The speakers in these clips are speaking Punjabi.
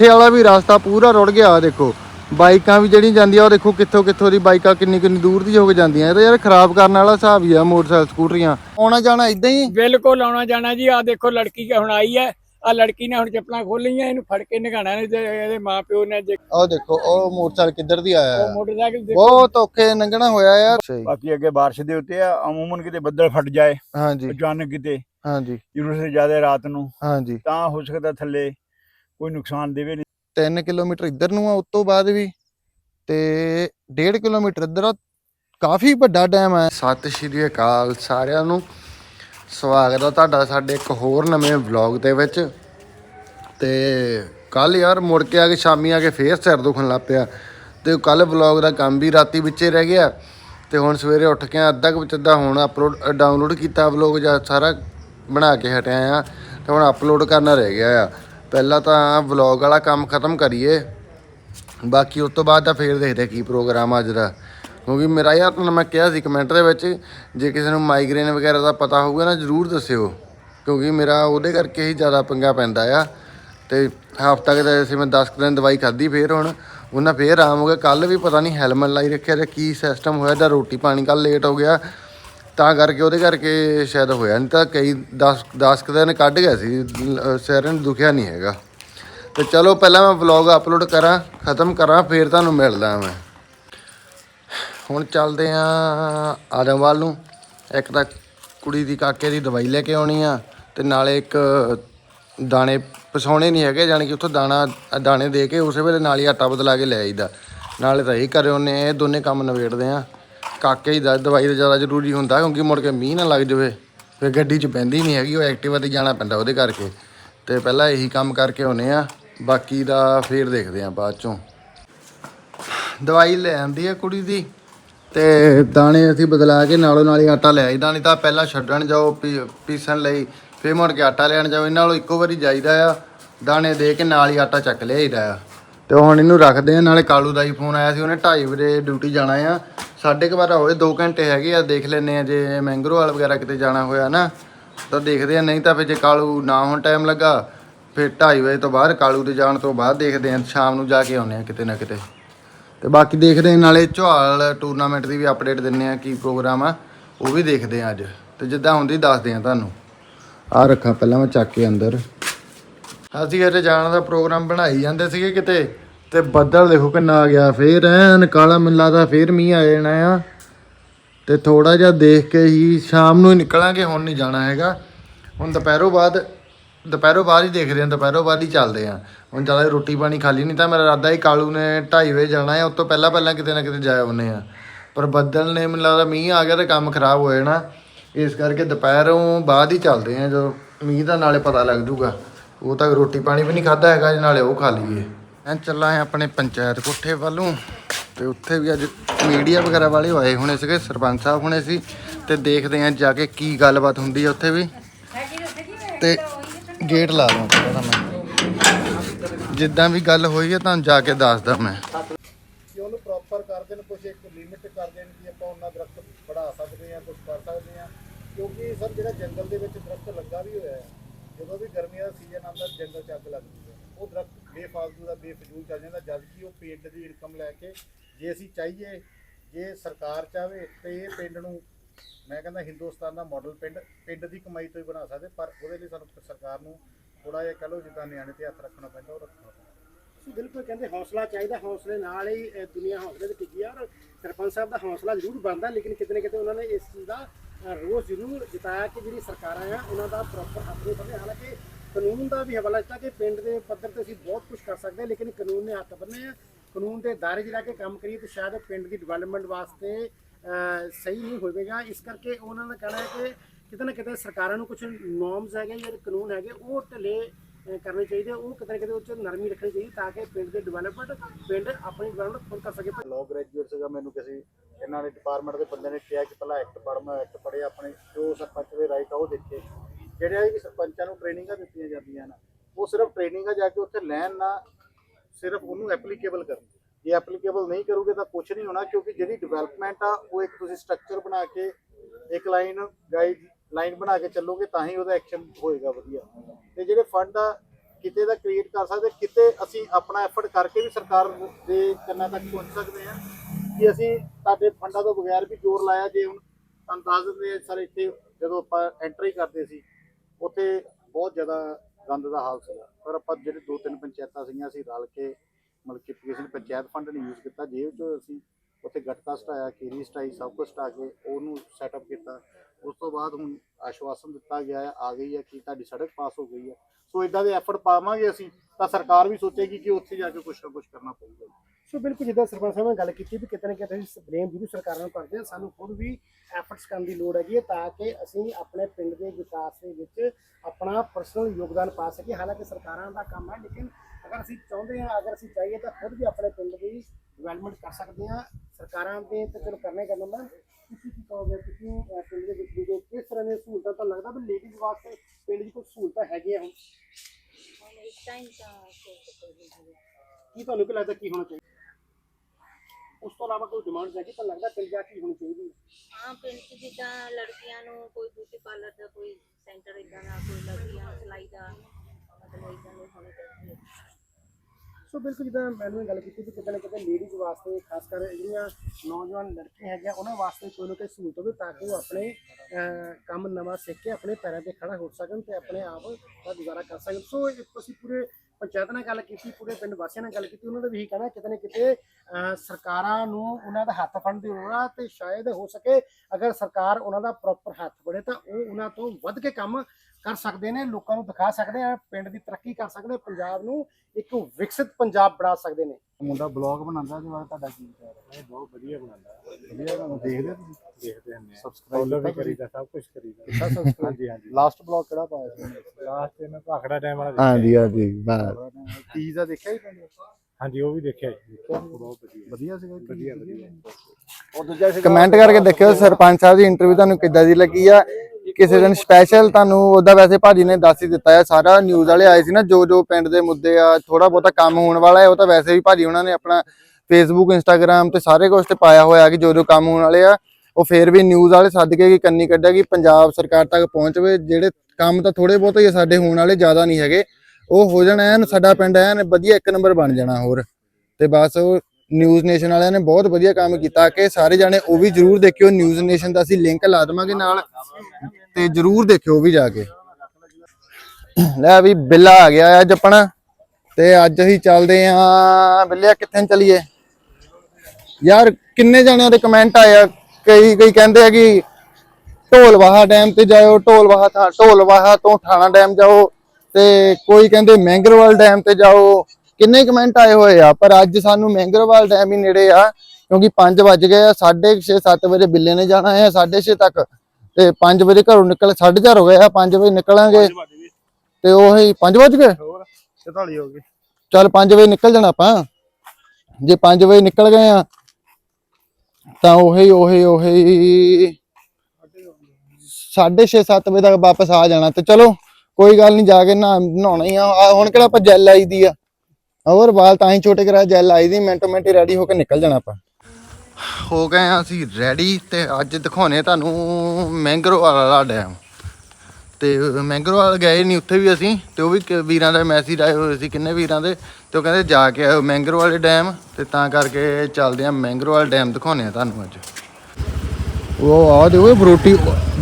ਇੱਥੇ ਵਾਲਾ ਵੀ ਰਸਤਾ ਪੂਰਾ ਰੁੜ ਗਿਆ ਆ ਦੇਖੋ। ਬਾਈਕਾਂ ਵੀ ਜਿਹੜੀਆਂ ਜਾਂਦੀਆਂ ਉਹ ਦੇਖੋ ਕਿੱਥੋਂ ਕਿੱਥੋਂ ਦੀ ਬਾਈਕਾਂ ਕਿੰਨੀ ਕਿੰਨੀ ਦੂਰ ਦੀ ਹੋ ਕੇ ਜਾਂਦੀਆਂ। ਇਹ ਤਾਂ ਯਾਰ ਖਰਾਬ ਕਰਨ ਵਾਲਾ ਹਿਸਾਬ ਹੀ ਆ ਮੋਟਰਸਾਈਕਲ ਸਕੂਟਰੀਆਂ। ਆਉਣਾ ਜਾਣਾ ਇਦਾਂ ਹੀ? ਬਿਲਕੁਲ ਆਉਣਾ ਜਾਣਾ ਜੀ। ਆ ਦੇਖੋ ਲੜਕੀ ਕਿ ਹੁਣ ਆਈ ਹੈ। ਆ ਲੜਕੀ ਨੇ ਹੁਣ ਚੱਪਲਾਂ ਖੋਲੀਆਂ ਇਹਨੂੰ ਫੜ ਕੇ ਨਿਗਾਣਾ ਨੇ ਇਹਦੇ ਮਾਪਿਓ ਨੇ ਆਹ ਦੇਖੋ ਉਹ ਮੋਟਰਸਾਈਕਲ ਕਿੱਧਰ ਦੀ ਆਇਆ? ਉਹ ਮੋਟਰਸਾਈਕਲ ਦੇਖੋ। ਬਹੁਤ ਔਖੇ ਲੰਘਣਾ ਹੋਇਆ ਯਾਰ। ਬਾਕੀ ਅੱਗੇ ਬਾਰਿਸ਼ ਦੇ ਉੱਤੇ ਆ ਅਮੂਮਨ ਕਿਤੇ ਬੱਦਲ ਫਟ ਜਾਏ ਹਾਂਜੀ। ਅਚਾਨਕ ਕਿਤੇ ਹਾਂਜੀ। ਤੋਂ ਜ਼ਿਆਦਾ ਰਾਤ ਨੂੰ ਹਾਂਜੀ। ਤਾਂ ਹੋ ਸਕਦਾ ਥੱਲੇ ਕੋਈ ਨੁਕਸਾਨ ਦੇਵੇ ਨਹੀਂ। 3 ਕਿਲੋਮੀਟਰ ਇੱਧਰ ਨੂੰ ਆ, ਉਸ ਤੋਂ ਬਾਅਦ ਵੀ ਤੇ 1.5 ਕਿਲੋਮੀਟਰ ਇੱਧਰ ਆ। ਕਾਫੀ ਵੱਡਾ ਡੈਮ ਹੈ ਸਤਿ ਸ਼੍ਰੀ ਅਕਾਲ ਸਾਰਿਆਂ ਨੂੰ। ਸਵਾਗਤ ਆ ਤੁਹਾਡਾ ਸਾਡੇ ਇੱਕ ਹੋਰ ਨਵੇਂ ਵਲੌਗ ਦੇ ਵਿੱਚ। ਤੇ ਕੱਲ ਯਾਰ ਮੁੜ ਕੇ ਆ ਕੇ ਸ਼ਾਮੀ ਆ ਕੇ ਫੇਰ ਸਿਰ ਦੁਖਣ ਲੱਗ ਪਿਆ। ਤੇ ਕੱਲ ਵਲੌਗ ਦਾ ਕੰਮ ਵੀ ਰਾਤੀ ਵਿੱਚੇ ਰਹਿ ਗਿਆ। ਤੇ ਹੁਣ ਸਵੇਰੇ ਉੱਠ ਕੇ ਅੱਧਾ ਕੁ ਅੱਧਾ ਹੁਣ ਅਪਲੋਡ ਡਾਊਨਲੋਡ ਕੀਤਾ ਵਲੌਗ ਜਾਂ ਸਾਰਾ ਬਣਾ ਕੇ ਹਟਿਆ ਆ। ਤੇ ਹੁਣ ਅਪਲੋਡ ਕਰਨਾ ਰਹਿ ਗਿਆ ਆ। ਪਹਿਲਾਂ ਤਾਂ ਵਲੌਗ ਵਾਲਾ ਕੰਮ ਖਤਮ ਕਰੀਏ। ਬਾਕੀ ਉਸ ਤੋਂ ਬਾਅਦ ਤਾਂ ਫੇਰ ਦੇਖਦੇ ਕੀ ਪ੍ਰੋਗਰਾਮ ਅੱਜ ਦਾ। ਕਿਉਂਕਿ ਮੇਰਾ ਯਾਰ ਤੁਹਾਨੂੰ ਮੈਂ ਕਿਹਾ ਸੀ ਕਮੈਂਟ ਦੇ ਵਿੱਚ, ਜੇ ਕਿਸੇ ਨੂੰ ਮਾਈਗ੍ਰੇਨ ਵਗੈਰਾ ਦਾ ਪਤਾ ਹੋਊਗਾ ਨਾ ਜਰੂਰ ਦੱਸਿਓ। ਕਿਉਂਕਿ ਮੇਰਾ ਉਹਦੇ ਕਰਕੇ ਹੀ ਜ਼ਿਆਦਾ ਪੰਗਾ ਪੈਂਦਾ ਆ। ਤੇ ਹਫ਼ਤਾ ਕਿ ਅਸੀਂ ਮੈਂ 10 ਕੁ ਦਿਨ ਦਵਾਈ ਖਾਧੀ ਫੇਰ ਹੁਣ ਉਹਨਾਂ ਫੇਰ ਆਰਾਮ ਹੋ ਗਿਆ ਕੱਲ ਵੀ ਪਤਾ ਨਹੀਂ ਹੈਲਮਟ ਲਾਈ ਰੱਖਿਆ ਜਾਂ ਕੀ ਸਿਸਟਮ ਹੋਇਆ ਜਾਂ ਰੋਟੀ ਪਾਣੀ ਕੱਲ ਲੇਟ ਹੋ ਗਿਆ। ਤਾਂ ਕਰਕੇ ਉਹਦੇ ਕਰਕੇ ਸ਼ਾਇਦ ਹੋਇਆ ਨਹੀਂ ਤਾਂ ਕਈ 10 10 ਕੁ ਦਿਨ ਕੱਢ ਗਿਆ ਸੀ, ਅਹ ਨੂੰ ਦੁਖਿਆ ਨਹੀਂ ਹੈਗਾ। ਤੇ ਚਲੋ ਪਹਿਲਾਂ ਮੈਂ ਵਲੌਗ ਅਪਲੋਡ ਕਰਾਂ, ਖਤਮ ਕਰਾਂ, ਫੇਰ ਤੁਹਾਨੂੰ ਮਿਲਦਾ ਮੈਂ। ਹੁਣ ਚੱਲਦੇ ਆ ਆਦਮਵਾਲ ਨੂੰ। ਇੱਕ ਤਾਂ ਕੁੜੀ ਦੀ ਕਾਕੇ ਦੀ ਦਵਾਈ ਲੈ ਕੇ ਆਉਣੀ ਆ ਤੇ ਨਾਲੇ ਇੱਕ ਦਾਣੇ ਪਸਾਉਣੇ ਨਹੀਂ ਹੈਗੇ, ਜਾਣੀ ਕਿ ਉੱਥੋਂ ਦਾਣਾ, ਦਾਣੇ ਦੇ ਕੇ ਉਸੇ ਵੇਲੇ ਨਾਲ ਹੀ ਆਟਾ ਬਦਲਾ ਕੇ ਲੈ ਆਈਦਾ। ਨਾਲੇ ਤਾਂ ਇਹ ਕਰੇ ਇਹ ਦੋਨੇ ਕੰਮ ਨਿਬੇੜਦੇ ਆ। ਕਾਕੇ ਹੀ ਦਾ ਦਵਾਈ ਦਾ ਜ਼ਿਆਦਾ ਜ਼ਰੂਰੀ ਹੁੰਦਾ ਕਿਉਂਕਿ ਮੁੜ ਕੇ ਮੀਂਹ ਨਾ ਲੱਗ ਜਾਵੇ। ਫਿਰ ਗੱਡੀ 'ਚ ਪੈਂਦੀ ਨਹੀਂ ਹੈਗੀ, ਉਹ ਐਕਟਿਵਾ ਤੇ ਜਾਣਾ ਪੈਂਦਾ ਉਹਦੇ ਕਰਕੇ। ਤੇ ਪਹਿਲਾਂ ਇਹੀ ਕੰਮ ਕਰਕੇ ਆਉਨੇ ਆ ਬਾਕੀ ਦਾ ਫੇਰ ਦੇਖਦੇ ਆ ਬਾਅਦ ਚੋਂ। ਦਵਾਈ ਲੈ ਆਂਦੀ ਆ ਕੁੜੀ ਦੀ, ਤੇ ਦਾਣੇ ਅਸੀਂ ਬਦਲਾ ਕੇ ਨਾਲੋਂ ਨਾਲ ਹੀ ਆਟਾ ਲੈ ਆਈਦਾ ਨਹੀਂ ਤਾਂ ਪਹਿਲਾਂ ਛੱਡਣ ਜਾਓ, ਪੀ- ਪੀਸਣ ਲਈ, ਫੇਰ ਮੁੜ ਕੇ ਆਟਾ ਲੈਣ ਜਾਓ। ਇਹਨਾਂ ਨਾਲੋਂ ਇੱਕੋ ਵਾਰੀ ਜਾਈਦਾ ਆ, ਦਾਣੇ ਦੇ ਕੇ ਨਾਲ ਹੀ ਆਟਾ ਚੱਕ ਲਿਆਈਦਾ ਆ। ਤੇ ਹੁਣ ਇਹਨੂੰ ਰੱਖਦੇ ਆ, ਨਾਲੇ ਕਾਲੂ ਦਾ ਹੀ ਫੋਨ ਆਇਆ ਸੀ, ਉਹਨੇ 2:30 ਵਜੇ ਡਿਊਟੀ ਜਾਣਾ ਆ। ਸਾਢੇ ਕੁ ਬਾਰਾਂ ਹੋਏ 2 ਘੰਟੇ ਹੈਗੇ ਆ, ਦੇਖ ਲੈਨੇ ਆ ਜੇ ਮੈਂਗਰੋਵਾਲ ਵਗੈਰਾ ਕਿਤੇ ਜਾਣਾ ਹੋਇਆ ਨਾ, ਤਾਂ ਦੇਖਦੇ ਆ, ਨਹੀਂ ਤਾਂ ਫਿਰ ਜੇ ਕਾਲੂ ਨਾ ਹੁਣ ਟਾਈਮ ਲੱਗਾ, ਫਿਰ 2:30 ਵਜੇ ਤੋਂ ਬਾਅਦ ਕਾਲੂ ਦੇ ਜਾਣ ਤੋਂ ਬਾਅਦ ਦੇਖਦੇ ਆ, ਸ਼ਾਮ ਨੂੰ ਜਾ ਕੇ ਆਉਂਦੇ ਆ ਕਿਤੇ ਨਾ ਕਿਤੇ। ਤੇ ਬਾਕੀ ਦੇਖਦੇ ਹਾਂ ਨਾਲੇ ਝਵਾਲ ਟੂਰਨਾਮੈਂਟ ਦੀ ਵੀ ਅਪਡੇਟ ਦਿੰਨੇ ਆ, ਕੀ ਪ੍ਰੋਗਰਾਮ ਆ, ਉਹ ਵੀ ਦੇਖਦੇ ਆ ਅੱਜ। ਤੇ ਜਿੱਦਾਂ ਹੁੰਦੀ ਦੱਸਦੇ ਆ ਤੁਹਾਨੂੰ। ਆ ਰੱਖਾਂ, ਪਹਿਲਾਂ ਮੈਂ ਚੱਕ ਕੇ ਅੰਦਰ। ਅਸੀਂ ਅੱਜ ਜਾਣ ਦਾ ਪ੍ਰੋਗਰਾਮ ਬਣਾਈ ਜਾਂਦੇ ਸੀਗੇ ਕਿਤੇ ਤੇ ਬੱਦਲ ਦੇਖੋ ਕਿੰਨਾ ਆ ਗਿਆ। ਫੇਰ ਐਨ ਕਾਲਾ ਮੈਨੂੰ ਲੱਗਦਾ ਫੇਰ ਮੀਂਹ ਆ ਜਾਣਾ ਆ। ਤੇ ਥੋੜਾ ਜਿਹਾ ਦੇਖ ਕੇ ਹੀ ਸ਼ਾਮ ਨੂੰ ਹੀ ਨਿਕਲਾਂਗੇ, ਹੁਣ ਨਹੀਂ ਜਾਣਾ ਹੈਗਾ। ਹੁਣ ਦੁਪਹਿਰੋਂ ਬਾਅਦ ਦੁਪਹਿਰੋਂ ਬਾਅਦ ਹੀ ਦੇਖਦੇ ਹਾਂ, ਦੁਪਹਿਰੋਂ ਬਾਅਦ ਹੀ ਚੱਲਦੇ ਹਾਂ। ਹੁਣ ਜ਼ਿਆਦਾ ਰੋਟੀ ਪਾਣੀ ਖਾਲੀ ਨਹੀਂ ਤਾਂ ਮੇਰਾ ਇਰਾਦਾ ਹੀ ਕਾਲੂ ਨੇ 2:30 ਵਜੇ ਜਾਣਾ ਹੈ ਉਸ ਤੋਂ ਪਹਿਲਾਂ ਪਹਿਲਾਂ ਕਿਤੇ ਨਾ ਕਿਤੇ ਜਾਇਆ ਹੁੰਨੇ ਆ। ਪਰ ਬੱਦਲ ਨੇ ਮੈਨੂੰ ਲੱਗਦਾ ਮੀਂਹ ਆ ਗਿਆ ਤੇ ਕੰਮ ਖਰਾਬ ਹੋ ਜਾਣਾ। ਇਸ ਕਰਕੇ ਦੁਪਹਿਰੋਂ ਬਾਅਦ ਹੀ ਚੱਲਦੇ ਹਾਂ, ਜਦੋਂ ਮੀਂਹ ਦਾ ਨਾਲੇ ਪਤਾ ਲੱਗ ਜੂਗਾ। ਉਹ ਤਾਂ ਰੋਟੀ ਪਾਣੀ ਵੀ ਨਹੀਂ ਖਾਦਾ ਹੈਗਾ, ਨਾਲੇ ਉਹ ਖਾ ਲਈਏ। ਮੈਂ ਚੱਲਾਂ ਹੈ ਆਪਣੇ ਪੰਚਾਇਤ ਕੋਠੇ ਵੱਲੋਂ। ਤੇ ਉੱਥੇ ਵੀ ਅੱਜ ਮੀਡੀਆ ਵਗੈਰਾ ਵਾਲੇ ਆਏ ਹੋਣੇ ਸੀਗੇ, ਸਰਪੰਚ ਸਾਹਿਬ ਹੋਣੇ ਸੀ। ਤੇ ਦੇਖਦੇ ਆਂ ਜਾ ਕੇ ਕੀ ਗੱਲਬਾਤ ਹੁੰਦੀ ਹੈ ਉੱਥੇ ਵੀ। ਤੇ ਗੇਟ ਲਾ ਦਵਾਂ ਪਹਿਲਾਂ ਮੈਂ। ਜਿੱਦਾਂ ਵੀ ਗੱਲ ਹੋਈ ਹੈ ਤੁਹਾਨੂੰ ਜਾ ਕੇ ਦੱਸਦਾ ਮੈਂ। ਉਹਨੂੰ ਪ੍ਰੋਪਰ ਕਰ ਦੇਣ ਕੁਝ ਇੱਕ ਲਿਮਿਟ ਕਰ ਦੇਣ ਕਿ ਆਪਾਂ ਉਹਨਾਂ ਦਰਖਤ ਵਧਾ ਸਕਦੇ ਹਾਂ ਕੁਝ ਕਰ ਸਕਦੇ ਹਾਂ ਕਿਉਂਕਿ ਸਰ ਜਿਹੜਾ ਜੰਗਲ ਦੇ ਵਿੱਚ ਦਰਖਤ ਲੱਗਾ ਵੀ ਹੋਇਆ ਹੈ, ਜਦੋਂ ਵੀ ਗਰਮੀਆਂ ਦਾ ਸੀਜ਼ਨ ਆਉਂਦਾ, ਜੰਗਲ 'ਚ ਅੱਗ ਲੱਗਦੀ ਹੈ। ਉਹ ਦਰਖਤ ਬੇਫਾਲਤੂ ਦਾ ਬੇਫਜ਼ੂਲ ਚੱਲ ਜਾਂਦਾ ਜਦ ਕਿ ਉਹ ਪਿੰਡ ਦੀ ਇਨਕਮ ਲੈ ਕੇ ਜੇ ਅਸੀਂ ਚਾਹੀਏ, ਜੇ ਸਰਕਾਰ ਚਾਹਵੇ ਤੇ ਇਹ ਪਿੰਡ ਨੂੰ, ਮੈਂ ਕਹਿੰਦਾ ਹਿੰਦੁਸਤਾਨ ਦਾ ਮਾਡਲ ਪਿੰਡ ਪਿੰਡ ਦੀ ਕਮਾਈ ਤੋਂ ਹੀ ਬਣਾ ਸਕਦੇ, ਪਰ ਉਹਦੇ ਲਈ ਸਾਨੂੰ ਸਰਕਾਰ ਨੂੰ ਥੋੜਾ ਜਿਹਾ ਕਹ ਲਓ ਜਿੱਦਾਂ ਨਿਆਣੇ ਤੇ ਹੱਥ ਰੱਖਣਾ ਪੈਂਦਾ ਉਹ ਰੱਖਣਾ ਪੈਂਦਾ। ਬਿਲਕੁਲ ਕਹਿੰਦੇ ਹੌਸਲਾ ਚਾਹੀਦਾ, ਹੌਸਲੇ ਨਾਲ ਹੀ ਦੁਨੀਆ ਹੌਸਲੇ ਤੇ ਟਿਕੀ ਆ ਔਰ ਸਰਪੰਚ ਸਾਹਿਬ ਦਾ ਹੌਸਲਾ ਜ਼ਰੂਰ ਬਣਦਾ, ਲੇਕਿਨ ਕਿਤੇ ਨਾ ਕਿਤੇ ਉਹਨਾਂ ਨੇ ਇਸ ਚੀਜ਼ ਦਾ ਰੋਸ ਜ਼ਰੂਰ ਜਤਾਇਆ ਕਿ ਜਿਹੜੀ ਸਰਕਾਰਾਂ ਆ, ਉਹਨਾਂ ਦਾ ਪ੍ਰੋਪਰ ਹੱਥ ਨਹੀਂ ਫੜਦੇ ਹਾਲਾਂਕਿ ਕਾਨੂੰਨ ਦਾ ਵੀ ਹਵਾਲਾ ਦਿੱਤਾ ਕਿ ਪਿੰਡ ਦੇ ਪੱਧਰ ਤੇ ਅਸੀਂ ਬਹੁਤ ਕੁਝ ਕਰ ਸਕਦੇ ਹਾਂ, ਲੇਕਿਨ ਕਾਨੂੰਨ ਨੇ ਹੱਥ ਬੰਨੇ ਆ। ਕਾਨੂੰਨ ਦੇ ਦਾਇਰੇ 'ਚ ਰਹਿ ਕੇ ਕੰਮ ਕਰੀਏ ਤਾਂ ਸ਼ਾਇਦ ਪਿੰਡ ਦੀ ਡਿਵੈਲਪਮੈਂਟ ਵਾਸਤੇ ਸਹੀ ਨਹੀਂ ਹੋਵੇਗਾ। ਇਸ ਕਰਕੇ ਉਹਨਾਂ ਦਾ ਕਹਿਣਾ ਹੈ ਕਿ ਕਿਤੇ ਨਾ ਕਿਤੇ ਸਰਕਾਰਾਂ ਨੂੰ ਕੁਝ ਨੋਰਮਸ ਹੈਗੇ ਜਾਂ ਕਾਨੂੰਨ ਹੈਗੇ, ਉਹ ਢਲੇ ਕਰਨੇ ਚਾਹੀਦੇ ਉਹ ਕਿਤੇ ਨਾ ਕਿਤੇ ਉਹ 'ਚ ਨਰਮੀ ਰੱਖਣੀ ਚਾਹੀਦੀ ਤਾਂ ਕਿ ਪਿੰਡ ਦੇ ਡਿਵੈਲਪਮੈਂਟ ਪਿੰਡ ਆਪਣੀ ਡਿਵੈਲਪਮੈਂਟ ਖੁਦ ਕਰ ਸਕੇ। ਲਾਅ ਗ੍ਰੈਜੂਏਟ ਸੀਗਾ ਮੈਨੂੰ ਕਿਸੇ, ਇਹਨਾਂ ਨੇ ਡਿਪਾਰਟਮੈਂਟ ਦੇ ਬੰਦੇ ਨੇ ਕਿਹਾ ਕਿ ਪਹਿਲਾਂ ਐਕਟ ਪੜ੍ਹ ਮੈਂ ਐਕਟ ਪੜ੍ਹੇ ਆਪਣੇ ਜੋ ਸਰਪੰਚ ਦੇ ਰਾਈਟ ਆ ਉਹ ਦੇਖੇ। ਜਿਹੜੇ ਵੀ ਸਰਪੰਚਾਂ ਨੂੰ ਟ੍ਰੇਨਿੰਗਾਂ ਦਿੱਤੀਆਂ ਜਾਂਦੀਆਂ ਨੇ, ਉਹ ਸਿਰਫ ਟ੍ਰੇਨਿੰਗਾਂ ਜਾ ਕੇ ਉੱਥੇ ਲੈਣ ਨਾ, ਸਿਰਫ ਉਹਨੂੰ ਐਪਲੀਕੇਬਲ ਕਰਨ। ਜੇ ਐਪਲੀਕੇਬਲ ਨਹੀਂ ਕਰੋਗੇ ਤਾਂ ਕੁਝ ਨਹੀਂ ਹੋਣਾ, ਕਿਉਂਕਿ ਜਿਹੜੀ ਡਿਵੈਲਪਮੈਂਟ ਆ, ਉਹ ਇੱਕ ਤੁਸੀਂ ਸਟਰਕਚਰ ਬਣਾ ਕੇ, ਇੱਕ ਲਾਈਨ ਗਾਈਡ ਲਾਈਨ ਬਣਾ ਕੇ ਚੱਲੋਗੇ, ਤਾਂ ਹੀ ਉਹਦਾ ਐਕਸ਼ਨ ਹੋਏਗਾ ਵਧੀਆ। ਤੇ ਜਿਹੜੇ ਫੰਡ ਆ, ਕਿਤੇ ਦਾ ਕ੍ਰੀਏਟ ਕਰ ਸਕਦੇ, ਕਿਤੇ ਅਸੀਂ ਆਪਣਾ ਐਫਰਟ ਕਰਕੇ ਵੀ ਸਰਕਾਰ ਦੇ ਕੰਨਾਂ ਤੱਕ ਪਹੁੰਚ ਸਕਦੇ ਹਾਂ ਕਿ ਅਸੀਂ ਤੁਹਾਡੇ ਫੰਡਾਂ ਤੋਂ ਬਗੈਰ ਵੀ ਜ਼ੋਰ ਲਾਇਆ, ਜੇ ਹੁਣ ਤੁਹਾਨੂੰ ਦੱਸ ਦਿੰਦੇ ਆ, ਸਰ ਇੱਥੇ ਜਦੋਂ ਆਪਾਂ ਐਂਟਰੀ ਕਰਦੇ ਸੀ ਉੱਥੇ ਬਹੁਤ ਜ਼ਿਆਦਾ ਗੰਦ ਦਾ ਹਾਲ ਸੀਗਾ। ਪਰ ਆਪਾਂ ਜਿਹੜੇ ਦੋ ਤਿੰਨ ਪੰਚਾਇਤਾਂ ਸੀਗੀਆਂ, ਅਸੀਂ ਰਲ ਕੇ ਮਤਲਬ ਕਿ ਕਿਸੇ ਨੇ ਪੰਚਾਇਤ ਫੰਡ ਨਹੀਂ ਯੂਜ਼ ਕੀਤਾ ਜੇਬ ਚੋਂ ਅਸੀਂ ਉੱਥੇ ਗੱਟਕਾ ਸਟਾਇਆ ਕੀਰੀ ਸਟਾਈ ਸਭ ਕੁਝ ਸਟਾ ਕੇ ਉਹਨੂੰ ਸੈਟਅਪ ਕੀਤਾ, ਉਸ ਤੋਂ ਬਾਅਦ ਹੁਣ ਆਸ਼ਵਾਸਨ ਦਿੱਤਾ ਗਿਆ ਹੈ ਆ ਗਈ ਹੈ ਕਿ ਤੁਹਾਡੀ ਸੜਕ ਪਾਸ ਹੋ ਗਈ ਹੈ ਸੋ ਇਦਾਂ ਦੇ ਐਫਰਟ ਪਾਵਾਂਗੇ ਅਸੀਂ, ਤਾਂ ਸਰਕਾਰ ਵੀ ਸੋਚੇਗੀ ਕਿ ਉੱਥੇ ਜਾ ਕੇ ਕੁਝ ਨਾ ਕੁਝ ਕਰਨਾ ਪਊਗਾ। ਸੋ ਬਿਲਕੁਲ ਜਿੱਦਾਂ ਸਰਪੰਚ ਸਾਹਿਬ ਨੇ ਗੱਲ ਕੀਤੀ ਵੀ ਕਿਤੇ ਨਾ ਕਿਤੇ ਅਸੀਂ ਬਲੇਮ ਜ਼ਰੂਰ ਸਰਕਾਰਾਂ ਨੂੰ ਕਰਦੇ ਹਾਂ। ਸਾਨੂੰ ਖੁਦ ਵੀ ਐਫਰਟਸ ਕਰਨ ਦੀ ਲੋੜ ਹੈਗੀ ਹੈ ਤਾਂ ਕਿ ਅਸੀਂ ਆਪਣੇ ਪਿੰਡ ਦੇ ਵਿਕਾਸ ਦੇ ਵਿੱਚ ਆਪਣਾ ਪਰਸਨਲ ਯੋਗਦਾਨ ਪਾ ਸਕੀਏ। ਹਾਲਾਂਕਿ ਸਰਕਾਰਾਂ ਦਾ ਕੰਮ ਹੈ ਲੇਕਿਨ ਅਗਰ ਅਸੀਂ ਚਾਹੁੰਦੇ ਹਾਂ ਅਗਰ ਅਸੀਂ ਚਾਹੀਏ ਤਾਂ ਖੁਦ ਵੀ ਆਪਣੇ ਪਿੰਡ ਦੀ ਡਿਵੈਲਪਮੈਂਟ ਕਰ ਸਕਦੇ ਹਾਂ। ਸਰਕਾਰਾਂ ਦੇ ਤਾਂ ਚਲੋ ਕਰਨਾ ਕਰਨਾ ਹੁੰਦਾ। ਤੁਸੀਂ ਕੀ ਕਹੋਗੇ? ਤੁਸੀਂ ਪਿੰਡ ਦੇ ਵਿੱਚ ਵੀ ਕਿਸ ਤਰ੍ਹਾਂ ਦੀਆਂ ਸਹੂਲਤਾਂ ਤਾਂ ਲੱਗਦਾ ਵੀ ਲੇਡੀਜ਼ ਵਾਸਤੇ ਪਿੰਡ 'ਚ ਕੋਈ ਸਹੂਲਤਾਂ ਹੈਗੀਆਂ ਹੁਣ। ਕੀ ਤੁਹਾਨੂੰ ਕੀ ਲੱਗਦਾ ਕੀ ਹੋਣਾ ਚਾਹੀਦਾ? ਉਸ ਤੋਂ ਇਲਾਵਾ ਕੋਈ ਡਿਮਾਂਡ ਹੈਗੀ? ਤਾਂ ਲੱਗਦਾ ਪਿੰਡ ਜਾ ਕੀ ਹੋਣੀ ਚਾਹੀਦੀ ਹੈ। ਹਾਂ ਪਿੰਡ 'ਚ ਜਿੱਦਾਂ ਲੜਕੀਆਂ ਨੂੰ ਕੋਈ ਬਿਊਟੀ ਪਾਰਲਰ ਦਾ ਕੋਈ ਸੈਂਟਰ ਇਦਾਂ ਦਾ ਕੋਈ ਲੜਕੀਆਂ ਸਿਲਾਈ ਦਾ ਮਤਲਬ ਇਦਾਂ ਦੇ ਹੋਣੇ ਚਾਹੀਦੇ ਸੋ ਬਿਲਕੁਲ ਜਿੱਦਾਂ ਮੈਨੂੰ ਇਹ ਗੱਲ ਕੀਤੀ ਕਿ ਕਿਤੇ ਨਾ ਕਿਤੇ ਲੇਡੀਜ਼ ਵਾਸਤੇ ਖਾਸ ਕਰ ਜਿਹੜੀਆਂ ਨੌਜਵਾਨ ਲੜਕੀਆਂ ਹੈਗੀਆਂ ਉਹਨਾਂ ਵਾਸਤੇ ਕੋਈ ਨਾ ਕੋਈ ਸਹੂਲਤ ਹੋਵੇ ਤਾਂ ਕਿ ਉਹ ਆਪਣੇ ਅਹ, ਕੰਮ ਨਵਾਂ ਸਿੱਖ ਕੇ ਆਪਣੇ ਪੈਰਾਂ ਤੇ ਖੜਾ ਹੋ ਸਕਣ ਤੇ ਆਪਣੇ ਆਪ ਦਾ ਗੁਜ਼ਾਰਾ ਕਰ ਸਕਣ। ਸੋ ਇਹ ਅਸੀਂ ਪੂਰੇ ਪੰਚਾਇਤ ਨਾਲ ਗੱਲ ਕੀਤੀ ਪੂਰੇ ਪਿੰਡ ਵਾਸੀਆਂ ਨਾਲ ਗੱਲ ਕੀਤੀ ਉਹਨਾਂ ਦਾ ਵੀ ਇਹੀ ਕਹਿਣਾ ਕਿਤੇ ਨਾ ਕਿਤੇ ਅਹ, ਸਰਕਾਰਾਂ ਨੂੰ ਉਹਨਾਂ ਦਾ ਹੱਥ ਫੜਨ ਦੀ ਲੋੜ ਆ ਤੇ ਸ਼ਾਇਦ ਹੋ ਸਕੇ ਅਗਰ ਸਰਕਾਰ ਉਹਨਾਂ ਦਾ ਪ੍ਰੋਪਰ ਹੱਥ ਫੜੇ ਤਾਂ ਉਹ ਉਹਨਾਂ ਤੋਂ ਵੱਧ ਕੇ ਕੰਮ ਕਰ ਸਕਦੇ ਨੇ ਲੋਕਾਂ ਨੂੰ ਦਿਖਾ ਸਕਦੇ ਆ ਪਿੰਡ ਦੀ ਤਰੱਕੀ ਕਰ ਸਕਦੇ ਪੰਜਾਬ ਨੂੰ ਇੱਕ ਵਿਕਸਿਤ ਪੰਜਾਬ ਬਣਾ ਸਕਦੇ ਨੇ। ਮੁੰਡਾ ਬਲੌਗ ਬਣਾਉਂਦਾ ਉਹਦੇ ਬਾਰੇ ਤੁਹਾਡਾ ਕੀ ਵਿਚਾਰ ਹੈ? ਇਹ ਬਹੁਤ ਵਧੀਆ ਬਣਾਉਂਦਾ। ਵਧੀਆ ਬਣਾਉਂਦਾ। ਦੇਖਦੇ ਤੁਸੀਂ? ਦੇਖਦੇ ਹੁੰਦੇ ਆ। ਫੋਲੋ ਵੀ ਕਰੀਦਾ ਸਭ ਕੁਝ ਕਰੀਦਾ। ਹਾਂਜੀ ਹਾਂਜੀ। ਲਾਸਟ ਬਲੌਗ ਕਿਹੜਾ ਪਾਇਆ ਸੀ? ਲਾਸਟ ਇਹਨਾਂ ਭਾਖੜਾ ਟਾਈਮ ਵਾਲਾ ਹਾਂਜੀ ਹਾਂਜੀ ਬਸ ਤੀਜ ਦਾ ਦੇਖਿਆ ਹੀ ਪਿੰਡ ਹਾਂਜੀ ਉਹ ਵੀ ਦੇਖਿਆ ਜੀ। ਬਹੁਤ ਵਧੀਆ। ਵਧੀਆ ਸੀਗਾ ਵਧੀਆ ਵਧੀਆ। ਉਹ ਦੂਜਾ ਸੀਗਾ ਕਮੈਂਟ ਕਰਕੇ ਦੇਖਿਓ ਸਰਪੰਚ ਸਾਹਿਬ ਦੀ ਇੰਟਰਵਿਊ ਤੁਹਾਨੂੰ ਕਿੱਦਾਂ ਦੀ ਲੱਗੀ ਆ? ਕਿਸੇ ਦਿਨ ਸਪੈਸ਼ਲ ਤੁਹਾਨੂੰ ਉਹਦਾ ਵੈਸੇ ਭਾਜੀ ਨੇ ਦੱਸ ਹੀ ਦਿੱਤਾ ਹੈ ਸਾਰਾ ਨਿਊਜ਼ ਵਾਲੇ ਆਏ ਸੀ ਨਾ ਜੋ ਜੋ ਪਿੰਡ ਦੇ ਮੁੱਦੇ ਆ ਥੋੜਾ ਬਹੁਤਾ ਕੰਮ ਹੋਣ ਵਾਲਾ ਹੈ ਉਹ ਤਾਂ ਵੈਸੇ ਵੀ ਭਾਜੀ ਉਹਨਾਂ ਨੇ ਆਪਣਾ ਫੇਸਬੁੱਕ ਇੰਸਟਾਗ੍ਰam ਤੇ ਸਾਰੇ ਕੁਝ ਤੇ ਪਾਇਆ ਹੋਇਆ ਕਿ ਜੋ ਜੋ ਕੰਮ ਹੋਣ ਵਾਲੇ ਆ ਉਹ ਫੇਰ ਵੀ ਨਿਊਜ਼ ਵਾਲੇ ਸੱਦ ਕੇ ਕਿ ਕੰਨੀ ਕੱਢਿਆ ਕਿ ਪੰਜਾਬ ਸਰਕਾਰ ਤੱਕ ਪਹੁੰਚਵੇ ਜਿਹੜੇ ਕੰਮ ਤਾਂ ਥੋੜੇ ਬਹੁਤੇ ਹੀ ਸਾਡੇ ਹੋਣ ਵਾਲੇ ਜ਼ਿਆਦਾ ਨਹੀਂ ਹੈਗੇ ਉਹ ਹੋ ਜਾਣਾ ਐਨ ਸਾਡਾ ਪਿੰਡ ਐਨ ਵਧੀਆ ਇੱਕ ਨੰਬਰ ਬਣ ਜਾਣਾ ਹੋਰ ਤੇ ਬਸ ਉਹ ਨਿਊਜ਼ ਨੇਸ਼ਨ ਵਾਲਿਆਂ ਨੇ ਬਹੁਤ ਵਧੀਆ ਕੰਮ ਕੀਤਾ ਕਿ ਸਾਰੇ ਜਾਣੇ ਉਹ ਵੀ ਜਰੂਰ ਦੇਖਿਓ ਨਿਊਜ਼ ਨੇਸ਼ਨ ਦਾ ਅਸੀਂ ਲਿੰਕ ਲਾ ਦੇਵਾਂਗੇ ਨਾਲ। ਤੇ ਜਰੂਰ ਦੇਖਿਓ ਉਹ ਵੀ ਜਾ ਕੇ। ਲੈ ਵੀ ਬਿੱਲਾ ਆ ਗਿਆ ਅੱਜ ਆਪਣਾ, ਤੇ ਅੱਜ ਅਸੀਂ ਚੱਲਦੇ ਆਂ ਬਿੱਲਿਆ, ਕਿੱਥੇ ਨੂੰ ਯਾਰ, ਕਿੰਨੇ ਜਣਿਆਂ ਦੇ ਕਮੈਂਟ ਆਏ ਕਈ ਕਈ ਕਹਿੰਦੇ ਆ ਕਿ ਢੋਲਵਾਹਾ ਡੈਮ ਤੇ ਜਾਓ ਢੋਲਵਾਹਾ ਥਾਂ, ਢੋਲਵਾਹਾ ਤੋਂ ਠਾਣਾ ਡੈਮ ਜਾਓ, ਤੇ ਕੋਈ ਕਹਿੰਦੇ ਮੈਂਗਰਵਾਲ ਡੈਮ ਤੇ ਜਾਓ ਕਿੰਨੇ ਕਮੈਂਟ ਆਏ ਹੋਏ ਆ? ਪਰ ਅੱਜ ਸਾਨੂੰ ਮੈਂਗਰਵਾਲ ਡੈਮ ਹੀ ਨੇੜੇ ਆ ਕਿਉਂਕਿ 5 ਵੱਜ ਗਏ ਆ 6:30 7 ਵਜੇ ਬਿੱਲੇ ਨੇ ਜਾਣਾ ਹੈ 6:30 ਤੱਕ। ਤੇ 5 ਵਜੇ ਘਰੋਂ ਨਿਕਲ 4:30 ਹੋ ਗਏ ਆ 5 ਵਜੇ ਨਿਕਲਾਂਗੇ। ਤੇ ਉਹੀ 5 ਵੱਜ ਗਏ? ਹੋਰ 44 ਹੋ ਗਏ ਚੱਲ 5 ਵਜੇ ਨਿਕਲ ਜਾਣਾ ਆਪਾਂ। ਜੇ 5 ਵਜੇ ਨਿਕਲ ਗਏ ਆ ਤਾਂ ਉਹੀ ਉਹੀ ਉਹੀ 6:30 7 ਵਜੇ ਤੱਕ ਵਾਪਸ ਆ ਜਾਣਾ। ਤੇ ਚਲੋ ਕੋਈ ਗੱਲ ਨਹੀਂ ਜਾ ਕੇ ਨਹਾ ਨਹਾਉਣਾ ਹੀ ਆ। ਹੁਣ ਕਿਹੜਾ ਆਪਾਂ ਜੈਲ ਆਈ ਦੀ ਆ। ਹੋਰ ਵਾਲ ਤਾਂ ਹੀ ਛੋਟੇ ਕਰਾ ਜੈਲ ਆਈ ਦੀ ਮਿੰਟੋ ਮਿੰਟ ਰੈਡੀ ਹੋ ਕੇ ਨਿਕਲ ਜਾਣਾ ਆਪਾਂ। ਹੋ ਗਏ ਆ ਅਸੀਂ ਰੈਡੀ ਤੇ ਅੱਜ ਦਿਖਾਉਣੇ ਤੁਹਾਨੂੰ ਮੈਂਗਰੋ ਵਾਲਾ ਡੈਮ ਤੇ ਮੈਂਗਰੋ ਵਾਲ ਗਏ ਨਹੀਂ ਉੱਥੇ ਵੀ ਅਸੀਂ ਤੇ ਉਹ ਵੀ ਵੀਰਾਂ ਦਾ ਮੈਸੇਜ ਆਏ ਹੋਏ ਸੀ ਕਿੰਨੇ ਵੀਰਾਂ ਦੇ ਤੇ ਉਹ ਕਹਿੰਦੇ ਜਾ ਕੇ ਆਓ ਮੈਂਗਰੋ ਵਾਲੇ ਡੈਮ ਤੇ ਤਾਂ ਕਰਕੇ ਚੱਲਦੇ ਆ ਮੈਂਗਰੋ ਵਾਲਾ ਡੈਮ ਦਿਖਾਉਣੇ ਆ ਤੁਹਾਨੂੰ ਅੱਜ। ਉਹ ਆ ਦੇਖੋ ਫਰੂਟੀ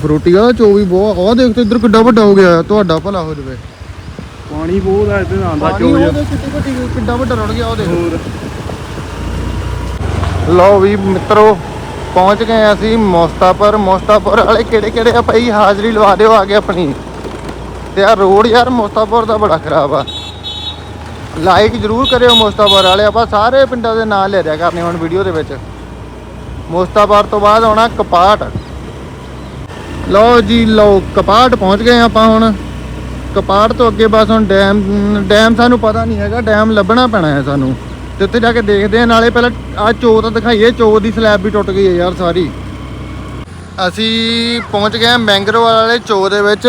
ਫਰੂਟੀ ਵਾਲਾ ਚੋ ਵੀ ਬਹੁਤ ਆ ਦੇਖ ਤੇ ਇੱਧਰ ਕਿੱਡਾ ਵੱਡਾ ਹੋ ਗਿਆ ਤੁਹਾਡਾ ਭਲਾ ਹੋ ਜਵੇ। ਪਾਣੀ ਬਹੁਤ ਆ ਇੱਥੇ ਆਂਦਾ ਪਾਣੀ ਉਹਦੇ ਕਿੱਡੀ ਵੱਡੀ ਕਿੱਡਾ ਵੱਡਾ ਰੁੜ ਗਿਆ ਉਹ ਦੇਖ। ਲਓ ਵੀ ਮਿੱਤਰੋ ਪਹੁੰਚ ਗਏ ਅਸੀਂ ਮੋਸਤਾਪੁਰ। ਮੋਸਤਾਪੁਰ ਵਾਲੇ ਕਿਹੜੇ ਕਿਹੜੇ ਆ ਭਾਈ? ਹਾਜ਼ਰੀ ਲਵਾ ਦਿਓ ਆ ਕੇ ਆਪਣੀ। ਤੇ ਆ ਰੋਡ ਯਾਰ ਮੋਸਤਾਪੁਰ ਦਾ ਬੜਾ ਖਰਾਬ ਆ। ਲਾਈਕ ਜਰੂਰ ਕਰਿਓ ਮੋਸਤਾਪੁਰ ਵਾਲੇ। ਆਪਾਂ ਸਾਰੇ ਪਿੰਡਾਂ ਦੇ ਨਾਂ ਲੈ ਰਿਆ ਕਰਨੇ ਹੁਣ ਵੀਡੀਓ ਦੇ ਵਿੱਚ। ਮੋਸਤਾਪੁਰ ਤੋਂ ਬਾਅਦ ਆਉਣਾ ਕਪਾਟ। ਲਓ ਜੀ ਲਓ ਕਪਾਟ ਪਹੁੰਚ ਗਏ ਆਪਾਂ ਹੁਣ। ਕਪਾੜ ਤੋਂ ਅੱਗੇ ਬਸ ਹੁਣ ਡੈਮ ਡੈਮ ਸਾਨੂੰ ਪਤਾ ਨਹੀਂ ਹੈਗਾ, ਡੈਮ ਲੱਭਣਾ ਪੈਣਾ ਹੈ ਸਾਨੂੰ। ਤੇ ਉੱਥੇ ਜਾ ਕੇ ਦੇਖਦੇ ਆ ਨਾਲੇ ਪਹਿਲਾਂ ਆ ਚੋ ਤਾਂ ਦਿਖਾਈਏ, ਚੋ ਦੀ ਸਲੈਬ ਵੀ ਟੁੱਟ ਗਈ ਹੈ ਯਾਰ ਸਾਰੀ। ਅਸੀਂ ਪਹੁੰਚ ਗਏ ਮੈਂਗਰੋ ਵਾਲੇ ਚੋ ਦੇ ਵਿੱਚ,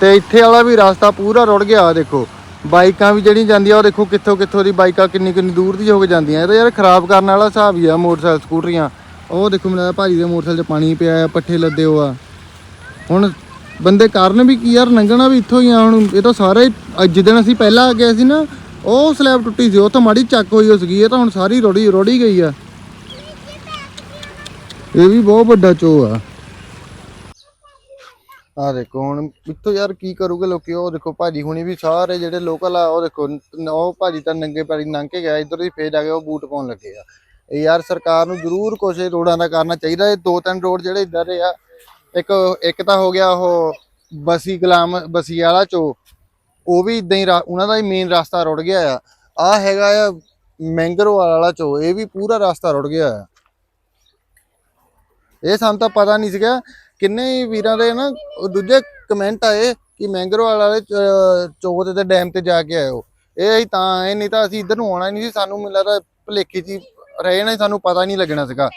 ਤੇ ਇੱਥੇ ਵਾਲਾ ਵੀ ਰਸਤਾ ਪੂਰਾ ਰੁੜ ਗਿਆ ਦੇਖੋ। ਬਾਈਕਾਂ ਵੀ ਜਿਹੜੀਆਂ ਜਾਂਦੀਆਂ, ਉਹ ਦੇਖੋ ਕਿੱਥੋਂ ਕਿੱਥੋਂ ਦੀ ਬਾਈਕਾਂ ਕਿੰਨੀ ਕਿੰਨੀ ਦੂਰ ਦੀ ਹੋ ਕੇ ਜਾਂਦੀਆਂ। ਇਹ ਤਾਂ ਯਾਰ ਖਰਾਬ ਕਰਨ ਵਾਲਾ ਹਿਸਾਬ ਹੀ ਆ, ਮੋਟਰਸਾਈਕਲ, ਸਕੂਟਰੀਆਂ। ਉਹ ਦੇਖੋ ਮੇਰਾ ਭਾਜੀ ਦੇ ਮੋਟਰਸਾਈਕਲ 'ਚ ਪਾਣੀ ਪਿਆ ਆ, ਪੱਠੇ ਲੱਦੇ ਹੋ ਆ ਹੁਣ ਬੰਦੇ ਕਾਰਨ ਵੀ ਕੀ ਯਾਰ ਲੰਘਣਾ ਵੀ ਇੱਥੋਂ ਹੀ ਆ ਹੁਣ, ਇਹ ਤਾਂ ਸਾਰੇ ਅੱਜ ਜਿੱਦਣ ਅਸੀਂ ਪਹਿਲਾਂ ਆ ਗਏ ਸੀ ਨਾ, ਉਹ ਸਲੈਬ ਟੁੱਟੀ ਸੀ, ਉਹ ਮਾੜੀ ਚੱਕ ਹੋਈ ਹੋ ਸੀਗੀ, ਇਹ ਤਾਂ ਹੁਣ ਸਾਰੀ ਰੋੜੀ ਰੋੜੀ ਗਈ ਆ। ਇਹ ਵੀ ਬਹੁਤ ਵੱਡਾ ਚੋ ਆ। ਆ ਦੇਖੋ ਹੁਣ, ਇੱਥੋਂ ਯਾਰ ਕੀ ਕਰੂਗੇ ਲੋਕੀ, ਉਹ ਦੇਖੋ ਭਾਜੀ ਹੁਣੀ ਵੀ ਸਾਰੇ ਜਿਹੜੇ ਲੋਕਲ ਆ, ਉਹ ਦੇਖੋ, ਉਹ ਭਾਜੀ ਤਾਂ ਨੰਗੇ ਪੈਰੀ ਲੰਘ ਕੇ ਗਿਆ, ਇਧਰ ਦੀ ਫੇਰ ਆ ਕੇ ਉਹ ਬੂਟ ਪਾਉਣ ਲੱਗੇ ਆ। ਇਹ ਯਾਰ ਸਰਕਾਰ ਨੂੰ ਜ਼ਰੂਰ ਕੁਛ ਰੋਡਾਂ ਦਾ ਕਰਨਾ ਚਾਹੀਦਾ, ਇਹ ਦੋ ਤਿੰਨ ਰੋਡ ਜਿਹੜੇ ਇਧਰ ਆ ਇੱਕ ਇੱਕ ਤਾਂ ਹੋ ਗਿਆ ਉਹ ਬਸੀ ਗੁਲਾਮ, ਬਸੀ ਵਾਲਾ ਚੋ ਉਹ ਵੀ ਇਦਾਂ ਹੀ ਉਹਨਾਂ ਦਾ ਹੀ ਮੇਨ ਰਸਤਾ ਰੁੜ ਗਿਆ ਆ। ਆ ਹੈਗਾ ਆ ਮੈਂਗਰੋ ਵਾਲਾ ਚੋ ਇਹ ਵੀ ਪੂਰਾ ਰਸਤਾ ਰੁੜ ਗਿਆ ਆ। ਇਹ ਸਾਨੂੰ ਤਾਂ ਪਤਾ ਨਹੀਂ ਸੀਗਾ ਕਿੰਨੇ ਵੀਰਾਂ ਦੇ ਨਾ ਦੂਜੇ ਕਮੈਂਟ ਆਏ ਕਿ ਮੈਂਗਰੋ ਵਾਲੇ ਚ- ਤੇ ਡੈਮ ਤੇ ਜਾ ਕੇ ਆਇਓ ਇਹ ਅਸੀਂ ਤਾਂ, ਇਹ ਨਹੀਂ ਤਾਂ ਅਸੀਂ ਇੱਧਰ ਨੂੰ ਆਉਣਾ ਨਹੀਂ ਸੀ, ਸਾਨੂੰ ਮੈਨੂੰ ਲੱਗਦਾ ਭੁਲੇਖੇ 'ਚ ਰਹੇ ਨੇ ਸਾਨੂੰ ਪਤਾ ਨਹੀਂ ਲੱਗਣਾ ਸੀਗਾ।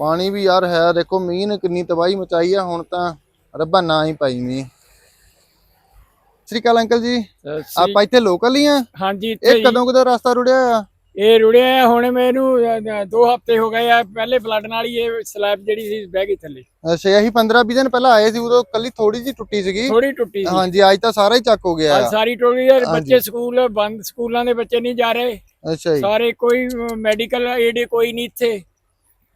ਪਾਣੀ ਵੀ ਯਾਰ ਹੈ ਦੇਖੋ ਮੀਂਹ ਨੇ ਕਿੰਨੀ ਤਬਾਹੀ ਮਚਾਈ ਆ ਹੁਣ ਤਾਂ ਰੱਬਾ ਨਾ ਹੀ ਪਾਈ ਮੀਂਹ। ਸ੍ਰੀ ਅਕਾਲ ਅੰਕਲ ਜੀ। ਆਪਾਂ ਇੱਥੇ ਲੋਕਲ ਹੀ ਆ? ਹਾਂਜੀ ਇੱਥੇ ਇਹ। ਕਦੋਂ ਕਦੋਂ ਰਸਤਾ ਰੁੜਿਆ ਆ? ਇਹ ਰੁੜਿਆ ਹੁਣ ਮੈਨੂੰ ਅ, ਅ, ਦੋ ਹਫ਼ਤੇ ਹੋ ਗਏ ਆ ਪਹਿਲੇ ਫਲੱਡ ਨਾਲ ਹੀ ਇਹ ਸਲੈਬ ਜਿਹੜੀ ਸੀ ਬਹਿ ਗਈ ਥੱਲੇ। ਅੱਛਾ ਅਸੀਂ 15 20 ਦਿਨ ਪਹਿਲਾਂ ਆਏ ਸੀ ਉਦੋਂ ਕੱਲੀ ਥੋੜੀ ਜਿਹੀ ਟੁੱਟੀ ਸੀਗੀ। ਥੋੜੀ ਟੁੱਟੀ ਸੀ। ਹਾਂਜੀ ਅੱਜ ਤਾਂ ਸਾਰਾ ਹੀ ਚੱਕ ਹੋ ਗਿਆ ਆ। ਸਾਰੀ ਟੁੱਟ ਗਈ। ਬੱਚੇ ਸਕੂਲ ਬੰਦ ਸਕੂਲਾਂ ਦੇ ਬੱਚੇ ਨਹੀਂ ਜਾ ਰਹੇ। ਅੱਛਾ ਜੀ। ਸਾਰੇ ਕੋਈ ਮੈਡੀਕਲ ਏਡ ਕੋਈ ਨਹੀਂ ਇੱਥੇ।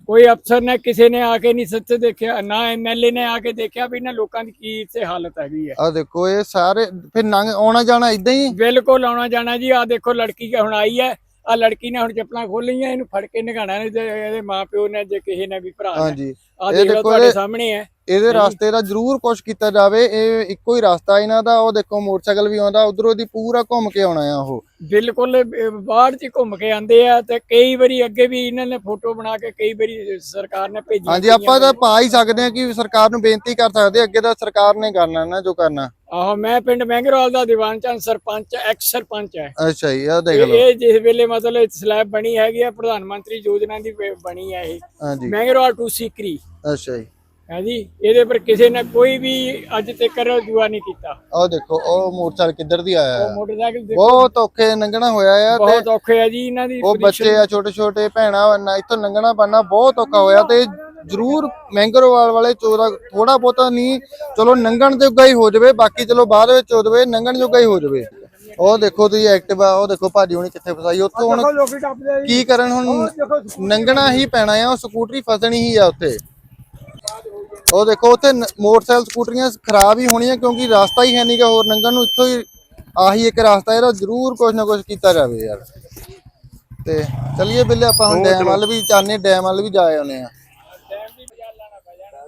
ਕੋਈ ਅਫਸਰ ਨੇ ਕਿਸੇ ਨੇ ਆ ਕੇ ਨਹੀਂ ਸੱਚ ਦੇਖਿਆ ਨਾ ਐਮਐਲਏ ਨੇ ਆ ਕੇ ਦੇਖਿਆ ਵੀ ਇਹਨਾਂ ਲੋਕਾਂ ਦੀ ਕੀ ਇੱਥੇ ਹਾਲਤ ਹੈਗੀ ਹੈ। ਆ ਦੇਖੋ ਇਹ ਸਾਰੇ ਫਿਰ ਨੰਗ ਆਉਣਾ ਜਾਣਾ ਇਦਾਂ ਹੀ? ਬਿਲਕੁਲ ਆਉਣਾ ਜਾਣਾ ਜੀ। ਆ ਦੇਖੋ ਲੜਕੀ ਹੁਣ ਆਈ ਹੈ। ਆ ਲੜਕੀ ਨੇ ਹੁਣ ਚੱਪਲਾਂ ਖੋਲੀਆਂ ਇਹਨੂੰ ਫੜ ਕੇ ਨਿਗਾਣਾ। ਨੇ ਇਹਦੇ ਮਾਪਿਓ ਨੇ ਜੇ ਕਿਸੇ ਨੇ ਵੀ ਭਰਾ ਹਾਂਜੀ। ਆ ਦੇਖ ਲਓ ਤੁਹਾਡੇ ਸਾਹਮਣੇ ਹੈ। ਇਹਦੇ ਰਸਤੇ ਦਾ ਜ਼ਰੂਰ ਕੁਝ ਕੀਤਾ ਜਾਵੇ ਇਹ ਇੱਕੋ ਹੀ ਰਸਤਾ ਇਹਨਾਂ ਦਾ ਉਹ ਦੇਖੋ ਮੋਟਰਸਾਈਕਲ ਵੀ ਆਉਂਦਾ ਉਧਰੋਂ ਦੀ ਪੂਰਾ ਘੁੰਮ ਕੇ ਆਉਣਾ ਆ ਉਹ। ਬਿਲਕੁਲ ਬਾਹਰ ਚ ਘੁੰਮ ਕੇ ਆਂਦੇ ਆ ਤੇ ਕਈ ਵਾਰੀ ਅੱਗੇ ਵੀ ਇਹਨਾਂ ਨੇ ਫੋਟੋ ਬਣਾ ਕੇ ਕਈ ਵਾਰੀ ਸਰਕਾਰ ਨੇ ਭੇਜੀ ਹਾਂਜੀ ਆਪਾਂ ਤਾਂ ਪਾ ਹੀ ਸਕਦੇ ਹਾਂ ਕਿ ਸਰਕਾਰ ਨੂੰ ਬੇਨਤੀ ਕਰ ਸਕਦੇ ਅੱਗੇ ਤਾਂ ਸਰਕਾਰ ਨੇ ਕਰਨਾ ਨਾ ਜੋ ਕਰਨਾ। ਆਹੋ ਮੈਂ ਪਿੰਡ ਮਹਿੰਗਰਵਾਲ ਦਾ ਦੀਵਾਨ ਚੰਦ ਸਰਪੰਚ ਐਕਸ ਸਰਪੰਚ ਹੈ। ਅੱਛਾ ਜੀ ਇਹ ਦੇਖ ਲਓ। ਇਹ ਜਿਸ ਵੇਲੇ ਮਤਲਬ ਸਲੈਬ ਬਣੀ ਹੈਗੀ ਆ ਪ੍ਰਧਾਨ ਮੰਤਰੀ ਯੋਜਨਾ ਦੀ ਬਣੀ ਹੈ ਇਹ। ਹਾਂਜੀ। ਮਹਿੰਗਰਵਾਲ ਟੂ ਸੀਕਰੀ। ਅੱਛਾ ਜੀ। ਹੈ ਜੀ? ਇਹਦੇ ਪਰ ਕਿਸੇ ਨੇ ਕੋਈ ਵੀ ਅੱਜ ਤੱਕ ਦੁਆ ਨਹੀਂ ਕੀਤਾ। ਉਹ ਦੇਖੋ ਉਹ ਮੋਟਰਸਾਈਕਲ ਕਿੱਧਰ ਦੀ ਆਇਆ ਉਹ ਆ ਮੋਟਰਸਾਈਕਲ ਦੇਖੋ। ਬਹੁਤ ਔਖੇ ਲੰਘਣਾ ਹੋਇਆ ਆ ਤੇ ਬਹੁਤ ਔਖੇ ਆ ਜੀ ਇਹਨਾਂ ਦੀ ਉਹ ਬੱਚੇ ਆ ਛੋਟੇ ਛੋਟੇ ਭੈਣਾਂ ਨਾ ਇੱਥੋਂ ਲੰਘਣਾ ਬੰਨਾ ਬਹੁਤ ਔਖਾ ਹੋਇਆ ਤੇ ਜ਼ਰੂਰ ਮੈਂਗਰੋਵਾਲ ਵਾਲੇ ਚੋਰਾ ਥੋੜਾ ਬਹੁਤਾ ਨਹੀਂ ਚਲੋ ਲੰਘਣ ਜੋਗਾ ਹੀ ਹੋ ਜਾਵੇ ਬਾਕੀ ਚਲੋ ਬਾਅਦ ਵਿੱਚ ਹੋ ਜਾਵੇ ਲੰਘਣ ਜੋਗਾ ਹੀ ਹੋ ਜਾਵੇ। ਉਹ ਦੇਖੋ ਤੁਸੀਂ ਐਕਟਿਵਾ ਉਹ ਦੇਖੋ ਭਾਜੀ ਹੁਣੀ ਕਿੱਥੇ ਫਸਾਈ ਉੱਥੋਂ ਹੁਣ ਲੋਕੀ ਟੱਪਦੇ ਆ ਜੀ। ਕੀ ਕਰਨ ਹੁਣ? ਲੰਘਣਾ ਹੀ ਪੈਣਾ ਆ ਉਹ ਸਕੂਟਰੀ ਫਸਣੀ ਹੀ ਆ ਉੱਥੇ। ਉਹ ਦੇਖੋ ਉੱਥੇ ਮੋਟਰਸਾਈਕਲ ਸਕੂਟਰੀਆਂ ਖਰਾਬ ਹੀ ਹੋਣੀਆਂ ਕਿਉਂਕਿ ਰਸਤਾ ਹੀ ਹੈ ਨਹੀਂਗਾ ਹੋਰ ਲੰਘਣ ਨੂੰ ਇੱਥੋਂ ਹੀ ਆਹੀ ਇੱਕ ਰਸਤਾ ਇਹਦਾ ਜ਼ਰੂਰ ਕੁਝ ਨਾ ਕੁਝ ਕੀਤਾ ਜਾਵੇ ਯਾਰ। ਤੇ ਚਲਿਏ ਬਿੱਲੇ ਆਪਾਂ ਹੁਣ ਡੈਮ ਵੱਲ ਵੀ ਚਾਹਨੇ ਡੈਮ ਵੱਲ ਵੀ ਜਾ ਆਉਨੇ ਆ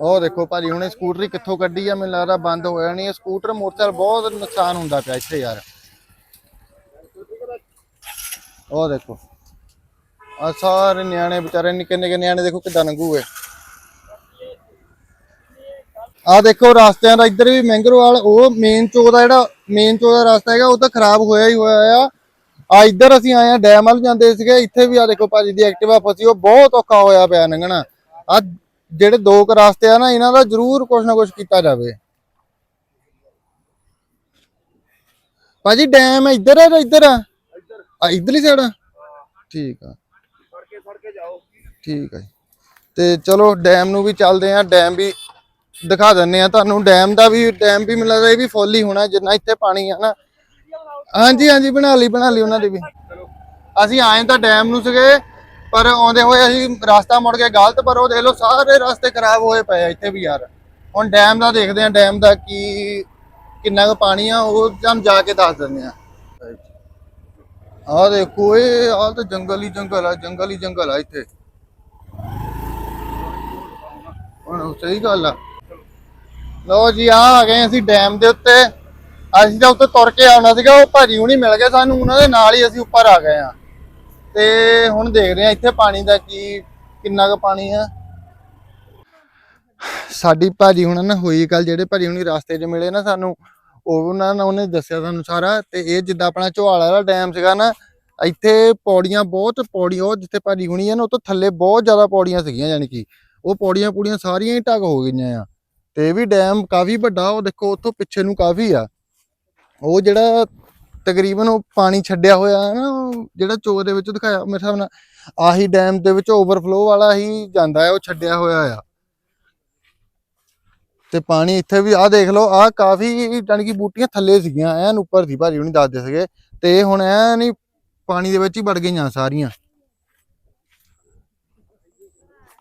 ਉਹ ਦੇਖੋ ਭਾਜੀ ਹੁਣੇ ਸਕੂਟਰੀ ਕਿੱਥੋਂ ਕੱਢੀ ਆ ਮੈਨੂੰ ਲੱਗਦਾ ਬੰਦ ਹੋਇਆ ਨਹੀਂ ਸਕੂਟਰ ਮੋਟਰਸਾਈਕਲ ਬਹੁਤ ਨੁਕਸਾਨ ਹੁੰਦਾ ਪਿਆ ਇੱਥੇ ਯਾਰ। ਉਹ ਦੇਖੋ ਆ ਸਾਰੇ ਨਿਆਣੇ ਵਿਚਾਰੇ ਨਿੱਕੇ ਨਿੱਕੇ ਨਿਆਣੇ ਦੇਖੋ ਕਿੱਦਾਂ ਲੰਘੂਗੇ ਆ ਦੇਖੋ ਰਸਤਿਆਂ ਦਾ ਇੱਧਰ ਵੀ ਮੈਂਗਰੋਵਾਲ ਉਹ ਮੇਨ ਚੌਕ ਦਾ ਜਿਹੜਾ ਮੇਨ ਚੌਕ ਦਾ ਰਸਤਾ ਹੈਗਾ ਉਹ ਤਾਂ ਖਰਾਬ ਹੋਇਆ ਹੀ ਹੋਇਆ ਆ। ਆ ਇੱਧਰ ਅਸੀਂ ਆਏ ਆ ਡੈਮ ਵੱਲ ਜਾਂਦੇ ਸੀਗੇ ਇੱਥੇ ਵੀ ਆ ਦੇਖੋ ਭਾਜੀ ਦੀ ਐਕਟਿਵਾ ਫਸੀ ਉਹ ਬਹੁਤ ਔਖਾ ਹੋਇਆ ਪਿਆ ਲੰਘਣਾ। ਆ ਜਿਹੜੇ ਦੋ ਕੁ ਰਸਤੇ ਆ ਨਾ ਇਹਨਾਂ ਦਾ ਜ਼ਰੂਰ ਕੁਝ ਨਾ ਕੁਝ ਕੀਤਾ ਜਾਵੇ। ਭਾਜੀ ਡੈਮ ਇੱਧਰ ਆ ਇੱਧਰ ਆ? ਆ ਇੱਧਰਲੀ ਸਾਈਡ ਆ? ਠੀਕ ਆ। ਠੀਕ ਆ। ਤੇ ਚਲੋ ਡੈਮ ਨੂੰ ਵੀ ਚੱਲਦੇ ਆ ਡੈਮ ਵੀ ਦਿਖਾ ਦਿੰਨੇ ਆ ਤੁਹਾਨੂੰ। ਡੈਮ ਦਾ ਵੀ ਡੈਮ ਵੀ ਮੈਨੂੰ ਲੱਗਦਾ ਇਹ ਵੀ ਫੁੱਲ ਹੀ ਹੋਣਾ, ਜਿੰਨਾ ਇੱਥੇ ਪਾਣੀ ਆ ਨਾ। ਹਾਂਜੀ ਹਾਂਜੀ, ਬਣਾ ਲਈ ਬਣਾ ਲਈ ਉਹਨਾਂ ਦੀ ਵੀ। ਅਸੀਂ ਆਏ ਤਾਂ ਡੈਮ ਨੂੰ ਸੀਗੇ, ਪਰ ਆਉਂਦੇ ਹੋਏ ਅਸੀਂ ਰਸਤਾ ਮੁੜ ਕੇ ਗਲਤ, ਪਰ ਉਹ ਦੇਖ ਲਓ ਸਾਰੇ ਰਸਤੇ ਖਰਾਬ ਹੋਏ ਪਏ ਆ ਇੱਥੇ ਵੀ ਯਾਰ। ਹੁਣ ਡੈਮ ਦਾ ਦੇਖਦੇ ਆ ਡੈਮ ਦਾ ਕੀ ਕਿੰਨਾ ਕੁ ਪਾਣੀ ਆ, ਉਹ ਤੁਹਾਨੂੰ ਜਾ ਕੇ ਦੱਸ ਦਿੰਦੇ ਆ ਆਹ ਦੇਖੋ, ਇਹ ਆਹ ਤਾਂ ਜੰਗਲ ਹੀ ਜੰਗਲ ਆ, ਜੰਗਲ ਹੀ ਜੰਗਲ ਆ ਇੱਥੇ। ਹੁਣ ਸਹੀ ਗੱਲ ਆ। ਲੋ ਜੀ ਆ ਆ ਗਏ ਅਸੀਂ ਡੈਮ ਦੇ ਉੱਤੇ। ਅਸੀਂ ਤਾਂ ਉੱਤੇ ਤੁਰ ਕੇ ਆਉਣਾ ਸੀਗਾ, ਉਹ ਭਾਜੀ ਹੁਣੀ ਮਿਲ ਗਏ ਸਾਨੂੰ, ਉਹਨਾਂ ਦੇ ਨਾਲ ਹੀ ਅਸੀਂ ਉੱਪਰ ਆ ਗਏ ਆ ਤੇ ਹੁਣ ਦੇਖਦੇ ਆ ਇੱਥੇ ਪਾਣੀ ਦਾ ਕੀ, ਕਿੰਨਾ ਕੁ ਪਾਣੀ ਆ। ਸਾਡੀ ਭਾਜੀ ਹੁਣ ਨਾ ਹੋਈ ਗੱਲ, ਜਿਹੜੇ ਭਾਜੀ ਹੁਣੀ ਰਸਤੇ 'ਚ ਮਿਲੇ ਨਾ ਸਾਨੂੰ, ਉਹ ਉਹਨਾਂ ਨੇ ਉਹਨੇ ਦੱਸਿਆ ਸਾਨੂੰ ਸਾਰਾ। ਤੇ ਇਹ ਜਿੱਦਾਂ ਆਪਣਾ ਝੋਆਲਾ ਵਾਲਾ ਡੈਮ ਸੀਗਾ ਨਾ, ਇੱਥੇ ਪੌੜੀਆਂ ਬਹੁਤ ਪੌੜੀਆਂ ਉਹ ਜਿੱਥੇ ਭਾਜੀ ਹੁਣੀ ਆ ਨਾ, ਉਹ ਤੋਂ ਥੱਲੇ ਬਹੁਤ ਜ਼ਿਆਦਾ ਪੌੜੀਆਂ ਸੀਗੀਆਂ, ਯਾਨੀ ਕਿ ਉਹ ਪੌੜੀਆਂ ਪੂੜੀਆਂ ਸਾਰੀਆਂ ਹੀ ਢੱਕ ਹੋ ਗਈਆਂ ਆ। ਤੇ ਇਹ ਵੀ ਡੈਮ ਕਾਫੀ ਵੱਡਾ, ਉਹ ਦੇਖੋ ਉੱਥੋਂ ਪਿੱਛੇ ਨੂੰ ਕਾਫੀ ਆ। ਉਹ ਜਿਹੜਾ ਤਕਰੀਬਨ ਉਹ ਪਾਣੀ ਛੱਡਿਆ ਹੋਇਆ ਹੈ ਨਾ ਜਿਹੜਾ ਚੋਕ ਦੇ ਵਿੱਚ ਦਿਖਾਇਆ ਮੇਰੇ ਹਿਸਾਬ ਨਾਲ, ਆਹੀ ਡੈਮ ਦੇ ਵਿੱਚ ਓਵਰਫਲੋ ਵਾਲਾ ਹੀ ਜਾਂਦਾ ਹੈ, ਉਹ ਛੱਡਿਆ ਹੋਇਆ ਆ। ਤੇ ਪਾਣੀ ਇੱਥੇ ਵੀ, ਆਹ ਦੇਖ ਲਓ, ਆਹ ਕਾਫੀ ਜਾਣੀ ਕਿ ਬੂਟੀਆਂ ਥੱਲੇ ਸੀਗੀਆਂ, ਐਨ ਉੱਪਰ ਸੀ ਭਾਜੀ ਹੁਣੀ ਦੱਸਦੇ ਸੀਗੇ। ਤੇ ਹੁਣ ਐਨ ਨਹੀਂ ਪਾਣੀ ਦੇ ਵਿੱਚ ਹੀ ਵੜ ਗਈਆਂ ਸਾਰੀਆਂ।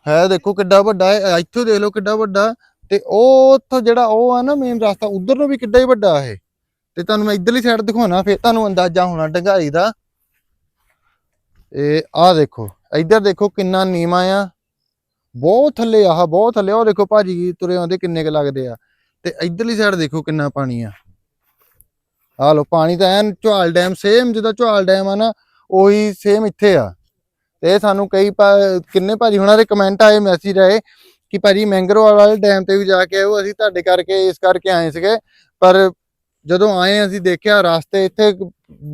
ਹੈ ਦੇਖੋ ਕਿੱਡਾ ਵੱਡਾ ਹੈ, ਇੱਥੋਂ ਦੇਖ ਲਓ ਕਿੱਡਾ ਵੱਡਾ। ਤੇ ਉਹ ਉੱਥੋਂ ਜਿਹੜਾ ਉਹ ਆ ਨਾ ਮੇਨ ਰਸਤਾ, ਉਧਰ ਨੂੰ ਵੀ ਕਿੱਡਾ ਹੀ ਵੱਡਾ ਇਹ। ਤੇ ਤੁਹਾਨੂੰ ਮੈਂ ਇਧਰਲੀ ਸਾਈਡ ਦਿਖਾਉਣਾ, ਫਿਰ ਤੁਹਾਨੂੰ ਅੰਦਾਜ਼ਾ ਹੋਣਾ ਡੰਗਾਈ ਦਾ। ਇਹ ਆਹ ਦੇਖੋ, ਇੱਧਰ ਦੇਖੋ ਕਿੰਨਾ ਨੀਵਾਂ ਆ। ਬਹੁਤ ਥੱਲੇ ਆਹ ਬਹੁਤ ਥੱਲੇ ਉਹ ਦੇਖੋ ਭਾਜੀ ਤੁਰੇ ਆਉਂਦੇ ਕਿੰਨੇ ਕ ਲੱਗਦੇ ਆ। ਤੇ ਇਧਰਲੀ ਸਾਈਡ ਦੇਖੋ ਕਿੰਨਾ ਪਾਣੀ ਆ। ਆਹ ਲੋ ਪਾਣੀ ਤਾਂ ਐਨ ਝਵਾਲ ਡੈਮ ਸੇਮ ਜਿੱਦਾਂ ਝਵਾਲ ਡੈਮ ਆ ਨਾ, ਉਹੀ ਸੇਮ ਇੱਥੇ ਆ। ਤੇ ਸਾਨੂੰ ਕਈ ਕਿੰਨੇ ਭਾਜੀ ਹੁਣਾਂ ਦੇ ਕਮੈਂਟ ਆਏ ਮੈਸੇਜ ਆਏ। ਕਿ ਭਾਜੀ ਮੈਂਗਰੋਵਾਲ ਵਾਲੇ ਡੈਮ ਤੇ ਵੀ ਜਾ ਕੇ ਆਓ ਅਸੀਂ ਤੁਹਾਡੇ ਕਰਕੇ ਇਸ ਕਰਕੇ ਆਏ ਸੀਗੇ। ਪਰ ਜਦੋਂ ਆਏ, ਅਸੀਂ ਦੇਖਿਆ ਰਸਤੇ ਇੱਥੇ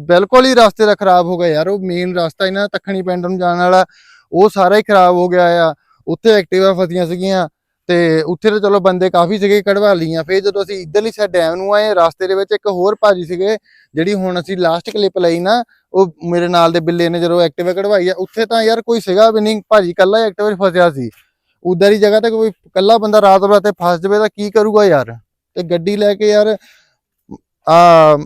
ਬਿਲਕੁਲ ਹੀ ਰਸਤੇ ਦਾ ਖਰਾਬ ਹੋ ਗਿਆ ਯਾਰ, ਉਹ ਮੇਨ ਰਸਤਾ ਇਹਨਾਂ ਦਾ ਤਖਣੀ ਪਿੰਡ ਨੂੰ ਜਾਣ ਵਾਲਾ, ਉਹ ਸਾਰਾ ਹੀ ਖਰਾਬ ਹੋ ਗਿਆ ਆ। ਉੱਥੇ ਐਕਟਿਵਾ ਫਸੀਆਂ ਸੀਗੀਆਂ ਤੇ ਉੱਥੇ ਤਾਂ ਚਲੋ ਬੰਦੇ ਕਾਫੀ ਸੀਗੇ, ਕਢਵਾ ਲਈਆਂ। ਫਿਰ ਜਦੋਂ ਅਸੀਂ ਇਧਰਲੀ ਸਾਈਡ ਡੈਮ ਨੂੰ ਆਏ, ਰਸਤੇ ਦੇ ਵਿੱਚ ਇੱਕ ਹੋਰ ਭਾਜੀ ਸੀਗੇ, ਜਿਹੜੀ ਹੁਣ ਅਸੀਂ ਲਾਸਟ ਕਲਿੱਪ ਲਈ ਨਾ, ਉਹ ਮੇਰੇ ਨਾਲ ਦੇ ਬਿੱਲੇ ਨੇ ਜਦੋਂ ਐਕਟਿਵਾ ਕਢਵਾਈ ਆ, ਉੱਥੇ ਤਾਂ ਯਾਰ ਕੋਈ ਸੀਗਾ ਵੀ ਨਹੀਂ, ਭਾਜੀ ਕੱਲਾ ਐਕਟਿਵਾ ਫਸਿਆ ਸੀ। ਉਧਰ ਦੀ ਜਗ੍ਹਾ ਤੇ ਕੋਈ ਇਕੱਲਾ ਬੰਦਾ ਰਾਤ ਬਰਾਤੇ ਫਸ ਜਾਵੇ ਤਾਂ ਕੀ ਕਰੂਗਾ ਯਾਰ? ਤੇ ਗੱਡੀ ਲੈ ਕੇ ਯਾਰ, ਆ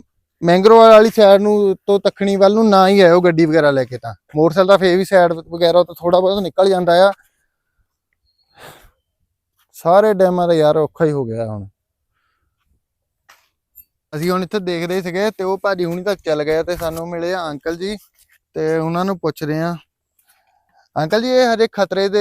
ਮੈਂਗਰੋਵਾਲ ਵਾਲੀ ਸਾਈਡ ਨੂੰ ਤੋਂ ਤੱਖਣੀ ਵੱਲ ਨੂੰ ਨਾ ਹੀ ਆਇਓ ਗੱਡੀ ਵਗੈਰਾ ਲੈ ਕੇ ਤਾਂ। ਮੋਟਰਸਾਈਕਲ ਦਾ ਫੇਰ ਵੀ ਸਾਈਡ ਵਗੈਰਾ ਤੋਂ ਥੋੜਾ ਬਹੁਤ ਨਿਕਲ ਜਾਂਦਾ ਆ। ਸਾਰੇ ਡੈਮਾਂ ਦਾ ਯਾਰ ਔਖਾ ਹੀ ਹੋ ਗਿਆ ਹੁਣ। ਅਸੀਂ ਹੁਣ ਇੱਥੇ ਦੇਖ ਰਹੇ ਸੀਗੇ ਤੇ ਉਹ ਭਾਜੀ ਹੁਣੀ ਤੱਕ ਚੱਲ ਗਏ ਤੇ ਸਾਨੂੰ ਮਿਲੇ ਆ ਅੰਕਲ ਜੀ ਤੇ ਉਹਨਾਂ ਨੂੰ ਪੁੱਛ ਰਹੇ ਆ। ਅੰਕਲ ਜੀ ਇਹ ਹਜੇ ਖਤਰੇ ਦੇ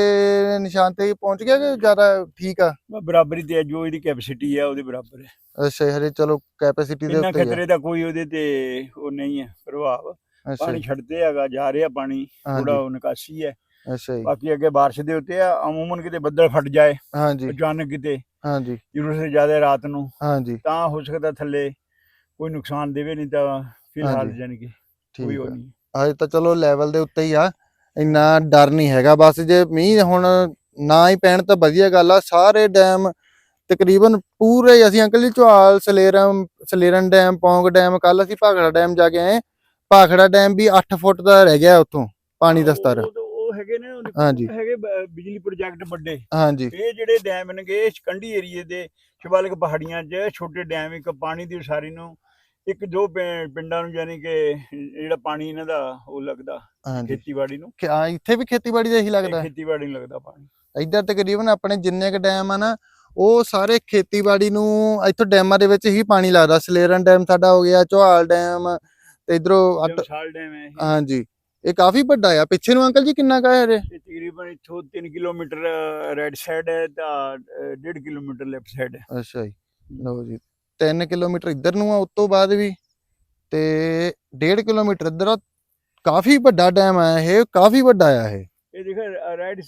ਨਿਸ਼ਾਨ ਤੇ ਪਹੁੰਚ ਗਿਆ ਕਿ ਜ਼ਿਆਦਾ ਠੀਕ ਆ? ਬਰਾਬਰੀ ਤੇ ਹੈ, ਜੋ ਇਹਦੀ ਕੈਪੈਸਿਟੀ ਹੈ ਉਹਦੇ ਬਰਾਬਰ ਹੈ। ਅੱਛਾ ਹਜੇ ਚਲੋ ਕੈਪੈਸਿਟੀ ਦੇ ਉੱਤੇ ਹੀ ਆ। ਖਤਰੇ ਦਾ ਕੋਈ ਉਹਦੇ ਤੇ ਉਹ ਨਹੀਂ ਹੈ ਪ੍ਰਭਾਵ। ਪਾਣੀ ਛੱਡਦੇ ਹੈਗਾ ਜਾ ਰਿਹਾ ਪਾਣੀ ਥੋੜਾ ਨਿਕਾਸੀ ਹੈ। ਅੱਛਾ ਜੀ। ਬਾਕੀ ਅੱਗੇ ਬਾਰਿਸ਼ ਦੇ ਉੱਤੇ ਆ ਅਮੂਮਨ ਕਿਤੇ ਬੱਦਲ ਫਟ ਜਾਏ ਹਾਂਜੀ। ਅਚਾਨਕ ਕਿਤੇ ਹਾਂਜੀ। ਜ਼ਰੂਰਤ ਤੋਂ ਜ਼ਿਆਦਾ ਰਾਤ ਨੂੰ ਹਾਂਜੀ। ਤਾਂ ਹੋ ਸਕਦਾ ਥੱਲੇ ਕੋਈ ਨੁਕਸਾਨ ਦੇਵੇ ਨਹੀਂ ਤਾਂ ਫਿਲਹਾਲ ਹਾਂਜੀ, ਜਾਨੀ ਕਿ ਠੀਕ ਕੋਈ ਆ। ਨਹੀਂ। ਹਜੇ ਤਾਂ ਚਲੋ ਲੈਵਲ ਦੇ ਉੱਤੇ ਹੀ ਆ। ਇੰਨਾ ਡਰ ਨਹੀਂ ਹੈਗਾ ਬਸ ਜੇ ਮੀਂਹ ਹੁਣ ਨਾ ਹੀ ਪੈਣ ਤਾਂ ਵਧੀਆ ਗੱਲ ਆ। ਸਾਰੇ ਡੈਮ ਤਕਰੀਬਨ ਪੂਰੇ ਅਸੀਂ ਅੰਕਲ ਜੀ ਚੌਹਾਲ ਸਲੇਰਮ ਸਲੇਰਨ ਡੈਮ ਪੌਂਗ ਡੈਮ ਕੱਲ ਅਸੀਂ ਭਾਖੜਾ ਡੈਮ ਜਾ ਕੇ ਆਏ। ਭਾਖੜਾ ਡੈਮ ਵੀ 8 ਫੁੱਟ ਦਾ ਰਹਿ ਗਿਆ ਉੱਥੋਂ ਪਾਣੀ ਦਾ ਸਤਰ। ਉਹ- ਹੈਗੇ ਨੇ ਹਾਂਜੀ। ਹੈਗੇ ਬਿਜਲੀ ਪ੍ਰੋਜੈਕਟ ਵੱਡੇ। ਹਾਂਜੀ। ਇਹ ਜਿਹੜੇ ਡੈਮ ਨੇਗੇ ਕੰਢੀ ਏਰੀਏ ਦੇ ਸ਼ਿਵਾਲਿਕ ਪਹਾੜੀਆਂ 'ਚ ਛੋਟੇ ਡੈਮ ਇੱਕ ਪਾਣੀ ਦੀ ਉਸਾਰੀ ਨੂੰ ਇੱਕ ਪਿੰ- ਪਿੰਡਾਂ ਨੂੰ ਯਾਨੀ ਕਿ ਜਿਹੜਾ ਪਾਣੀ ਇਹਨਾਂ ਦਾ ਉਹ ਲੱਗਦਾ ਹਾਂਜੀ। ਖੇਤੀਬਾੜੀ ਨੂੰ। ਕਿ- ਹਾਂ, ਇੱਥੇ ਵੀ ਖੇਤੀਬਾੜੀ ਦਾ ਇਹੀ ਲੱਗਦਾ। ਖੇਤੀਬਾੜੀ ਨੂੰ ਲੱਗਦਾ ਪਾਣੀ। ਇੱਧਰ ਤਕਰੀਬਨ ਆਪਣੇ ਜਿੰਨੇ ਕ ਡੈਮ ਆ ਨਾ ਉਹ ਸਾਰੇ ਖੇਤੀਬਾੜੀ ਨੂੰ ਇੱਥੋਂ ਡੈਮਾਂ ਦੇ ਵਿੱਚ ਹੀ ਪਾਣੀ ਲੱਗਦਾ। ਸਲੇਰਨ ਡੈਮ ਸਾਡਾ ਹੋ ਗਿਆ ਚੌਹਾਲ ਡੈਮ ਤੇ ਇਧਰੋਂ ਵਿਸ਼ਾਲ ਡੈਮ ਹੈ ਇਹ। ਹਾਂਜੀ। ਇਹ ਕਾਫੀ ਵੱਡਾ ਆ। ਪਿੱਛੇ ਨੂੰ ਅੰਕਲ ਜੀ ਕਿੰਨਾ ਕਾ ਹੈ ਇਹ ਤਕਰੀਬਨ ਇੱਥੋਂ 3 ਕਿਲੋਮੀਟਰ ਰਾਈਟ ਸਾਈਡ ਹੈ ਤਾਂ 1.5 ਕਿਲੋਮੀਟਰ ਲੈਫਟ ਸਾਈਡ ਹੈ। ਅੱਛਾ ਜੀ। ਲਓ ਜੀ। 3 ਕਿਲੋਮੀਟਰ ਇੱਧਰ ਨੂੰ ਆ ਉਸ ਤੋਂ ਬਾਅਦ ਵੀ ਤੇ 1.5 ਕਿਲੋਮੀਟਰ ਇੱਧਰ ਆ। ਕਾਫੀ ਵੱਡਾ ਡੈਮ ਆ ਇਹ ਕਾਫੀ ਵੱਡਾ ਆ ਇਹ। ਇਹ ਦੇਖ ਰਾਈਟ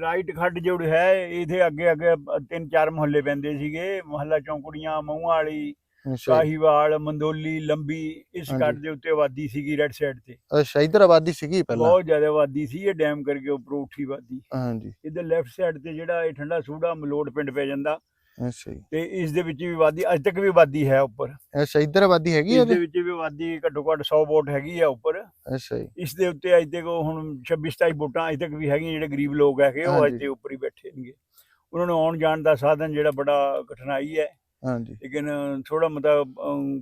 ਰਾਈਟ ਖੱਡ ਜਿਹੜਾ ਹੈ ਇਹਦੇ ਅੱਗੇ ਅੱਗੇ ਤਿੰਨ ਚਾਰ ਮੁਹੱਲੇ ਪੈਂਦੇ ਸੀਗੇ ਮੁਹੱਲਾ ਚੌਂਕੜੀਆਂ ਮਊਆਂ ਵਾਲੀ। ਸਾਹੀਵਾਲ ਮੰਦੋਲੀ ਲੰਬੀ ਇਸ। ਖੱਡ ਦੇ ਉੱਤੇ ਆਬਾਦੀ ਸੀਗੀ ਰਾਈਟ ਸਾਈਡ ਤੇ। ਅੱਛਾ ਇੱਧਰ ਆਬਾਦੀ ਸੀਗੀ ਪਹਿਲਾਂ। ਬਹੁਤ ਜ਼ਿਆਦਾ ਆਬਾਦੀ ਸੀ ਇਹ ਡੈਮ ਕਰਕੇ ਉੱਪਰੋਂ ਉੱਠੀ ਆਬਾਦੀ। ਹਾਂਜੀ। ਇਧਰ ਲੈਫਟ ਸਾਈਡ ਤੇ ਜਿਹੜਾ ਇਹ ਠੰਡਾ ਸੂੜਾ ਮਲੋੜ ਪਿੰਡ ਪੈ ਜਾਂਦਾ ਅੱਛਾ ਜੀ। ਤੇ ਇਸ ਦੇ ਵਿੱਚ ਵੀ ਆਬਾਦੀ ਅੱਜ ਤੱਕ ਵੀ ਆਬਾਦੀ ਹੈ ਉੱਪਰ। ਅੱਛਾ ਇੱਧਰ ਆਬਾਦੀ ਹੈਗੀ ਇਸ ਦੇ ਵਿੱਚ ਵੀ ਆਬਾਦੀ ਘੱਟੋ ਘੱਟ 100 ਵੋਟ ਹੈਗੀ ਆ ਉੱਪਰ। ਅੱਛਾ ਜੀ। ਇਸ ਦੇ ਉੱਤੇ ਅੱਜ ਤੱਕ ਹੁਣ 26 27 ਵੋਟਾਂ ਅੱਜ ਤੱਕ ਵੀ ਹੈਗੀਆਂ ਜਿਹੜੇ ਗਰੀਬ ਲੋਕ ਹੈਗੇ ਉਹ। ਅੱਜ ਤੇ ਉੱਪਰ ਹੀ ਬੈਠੇ ਨੇਗੇ। ਉਹਨਾਂ ਨੂੰ ਆਉਣ ਜਾਣ ਦਾ ਸਾਧਨ ਜਿਹੜਾ ਬੜਾ ਕਠਿਨਾਈ ਹੈ। ਹਾਂਜੀ। ਲੇਕਿਨ ਥੋੜਾ ਮਤਲਬ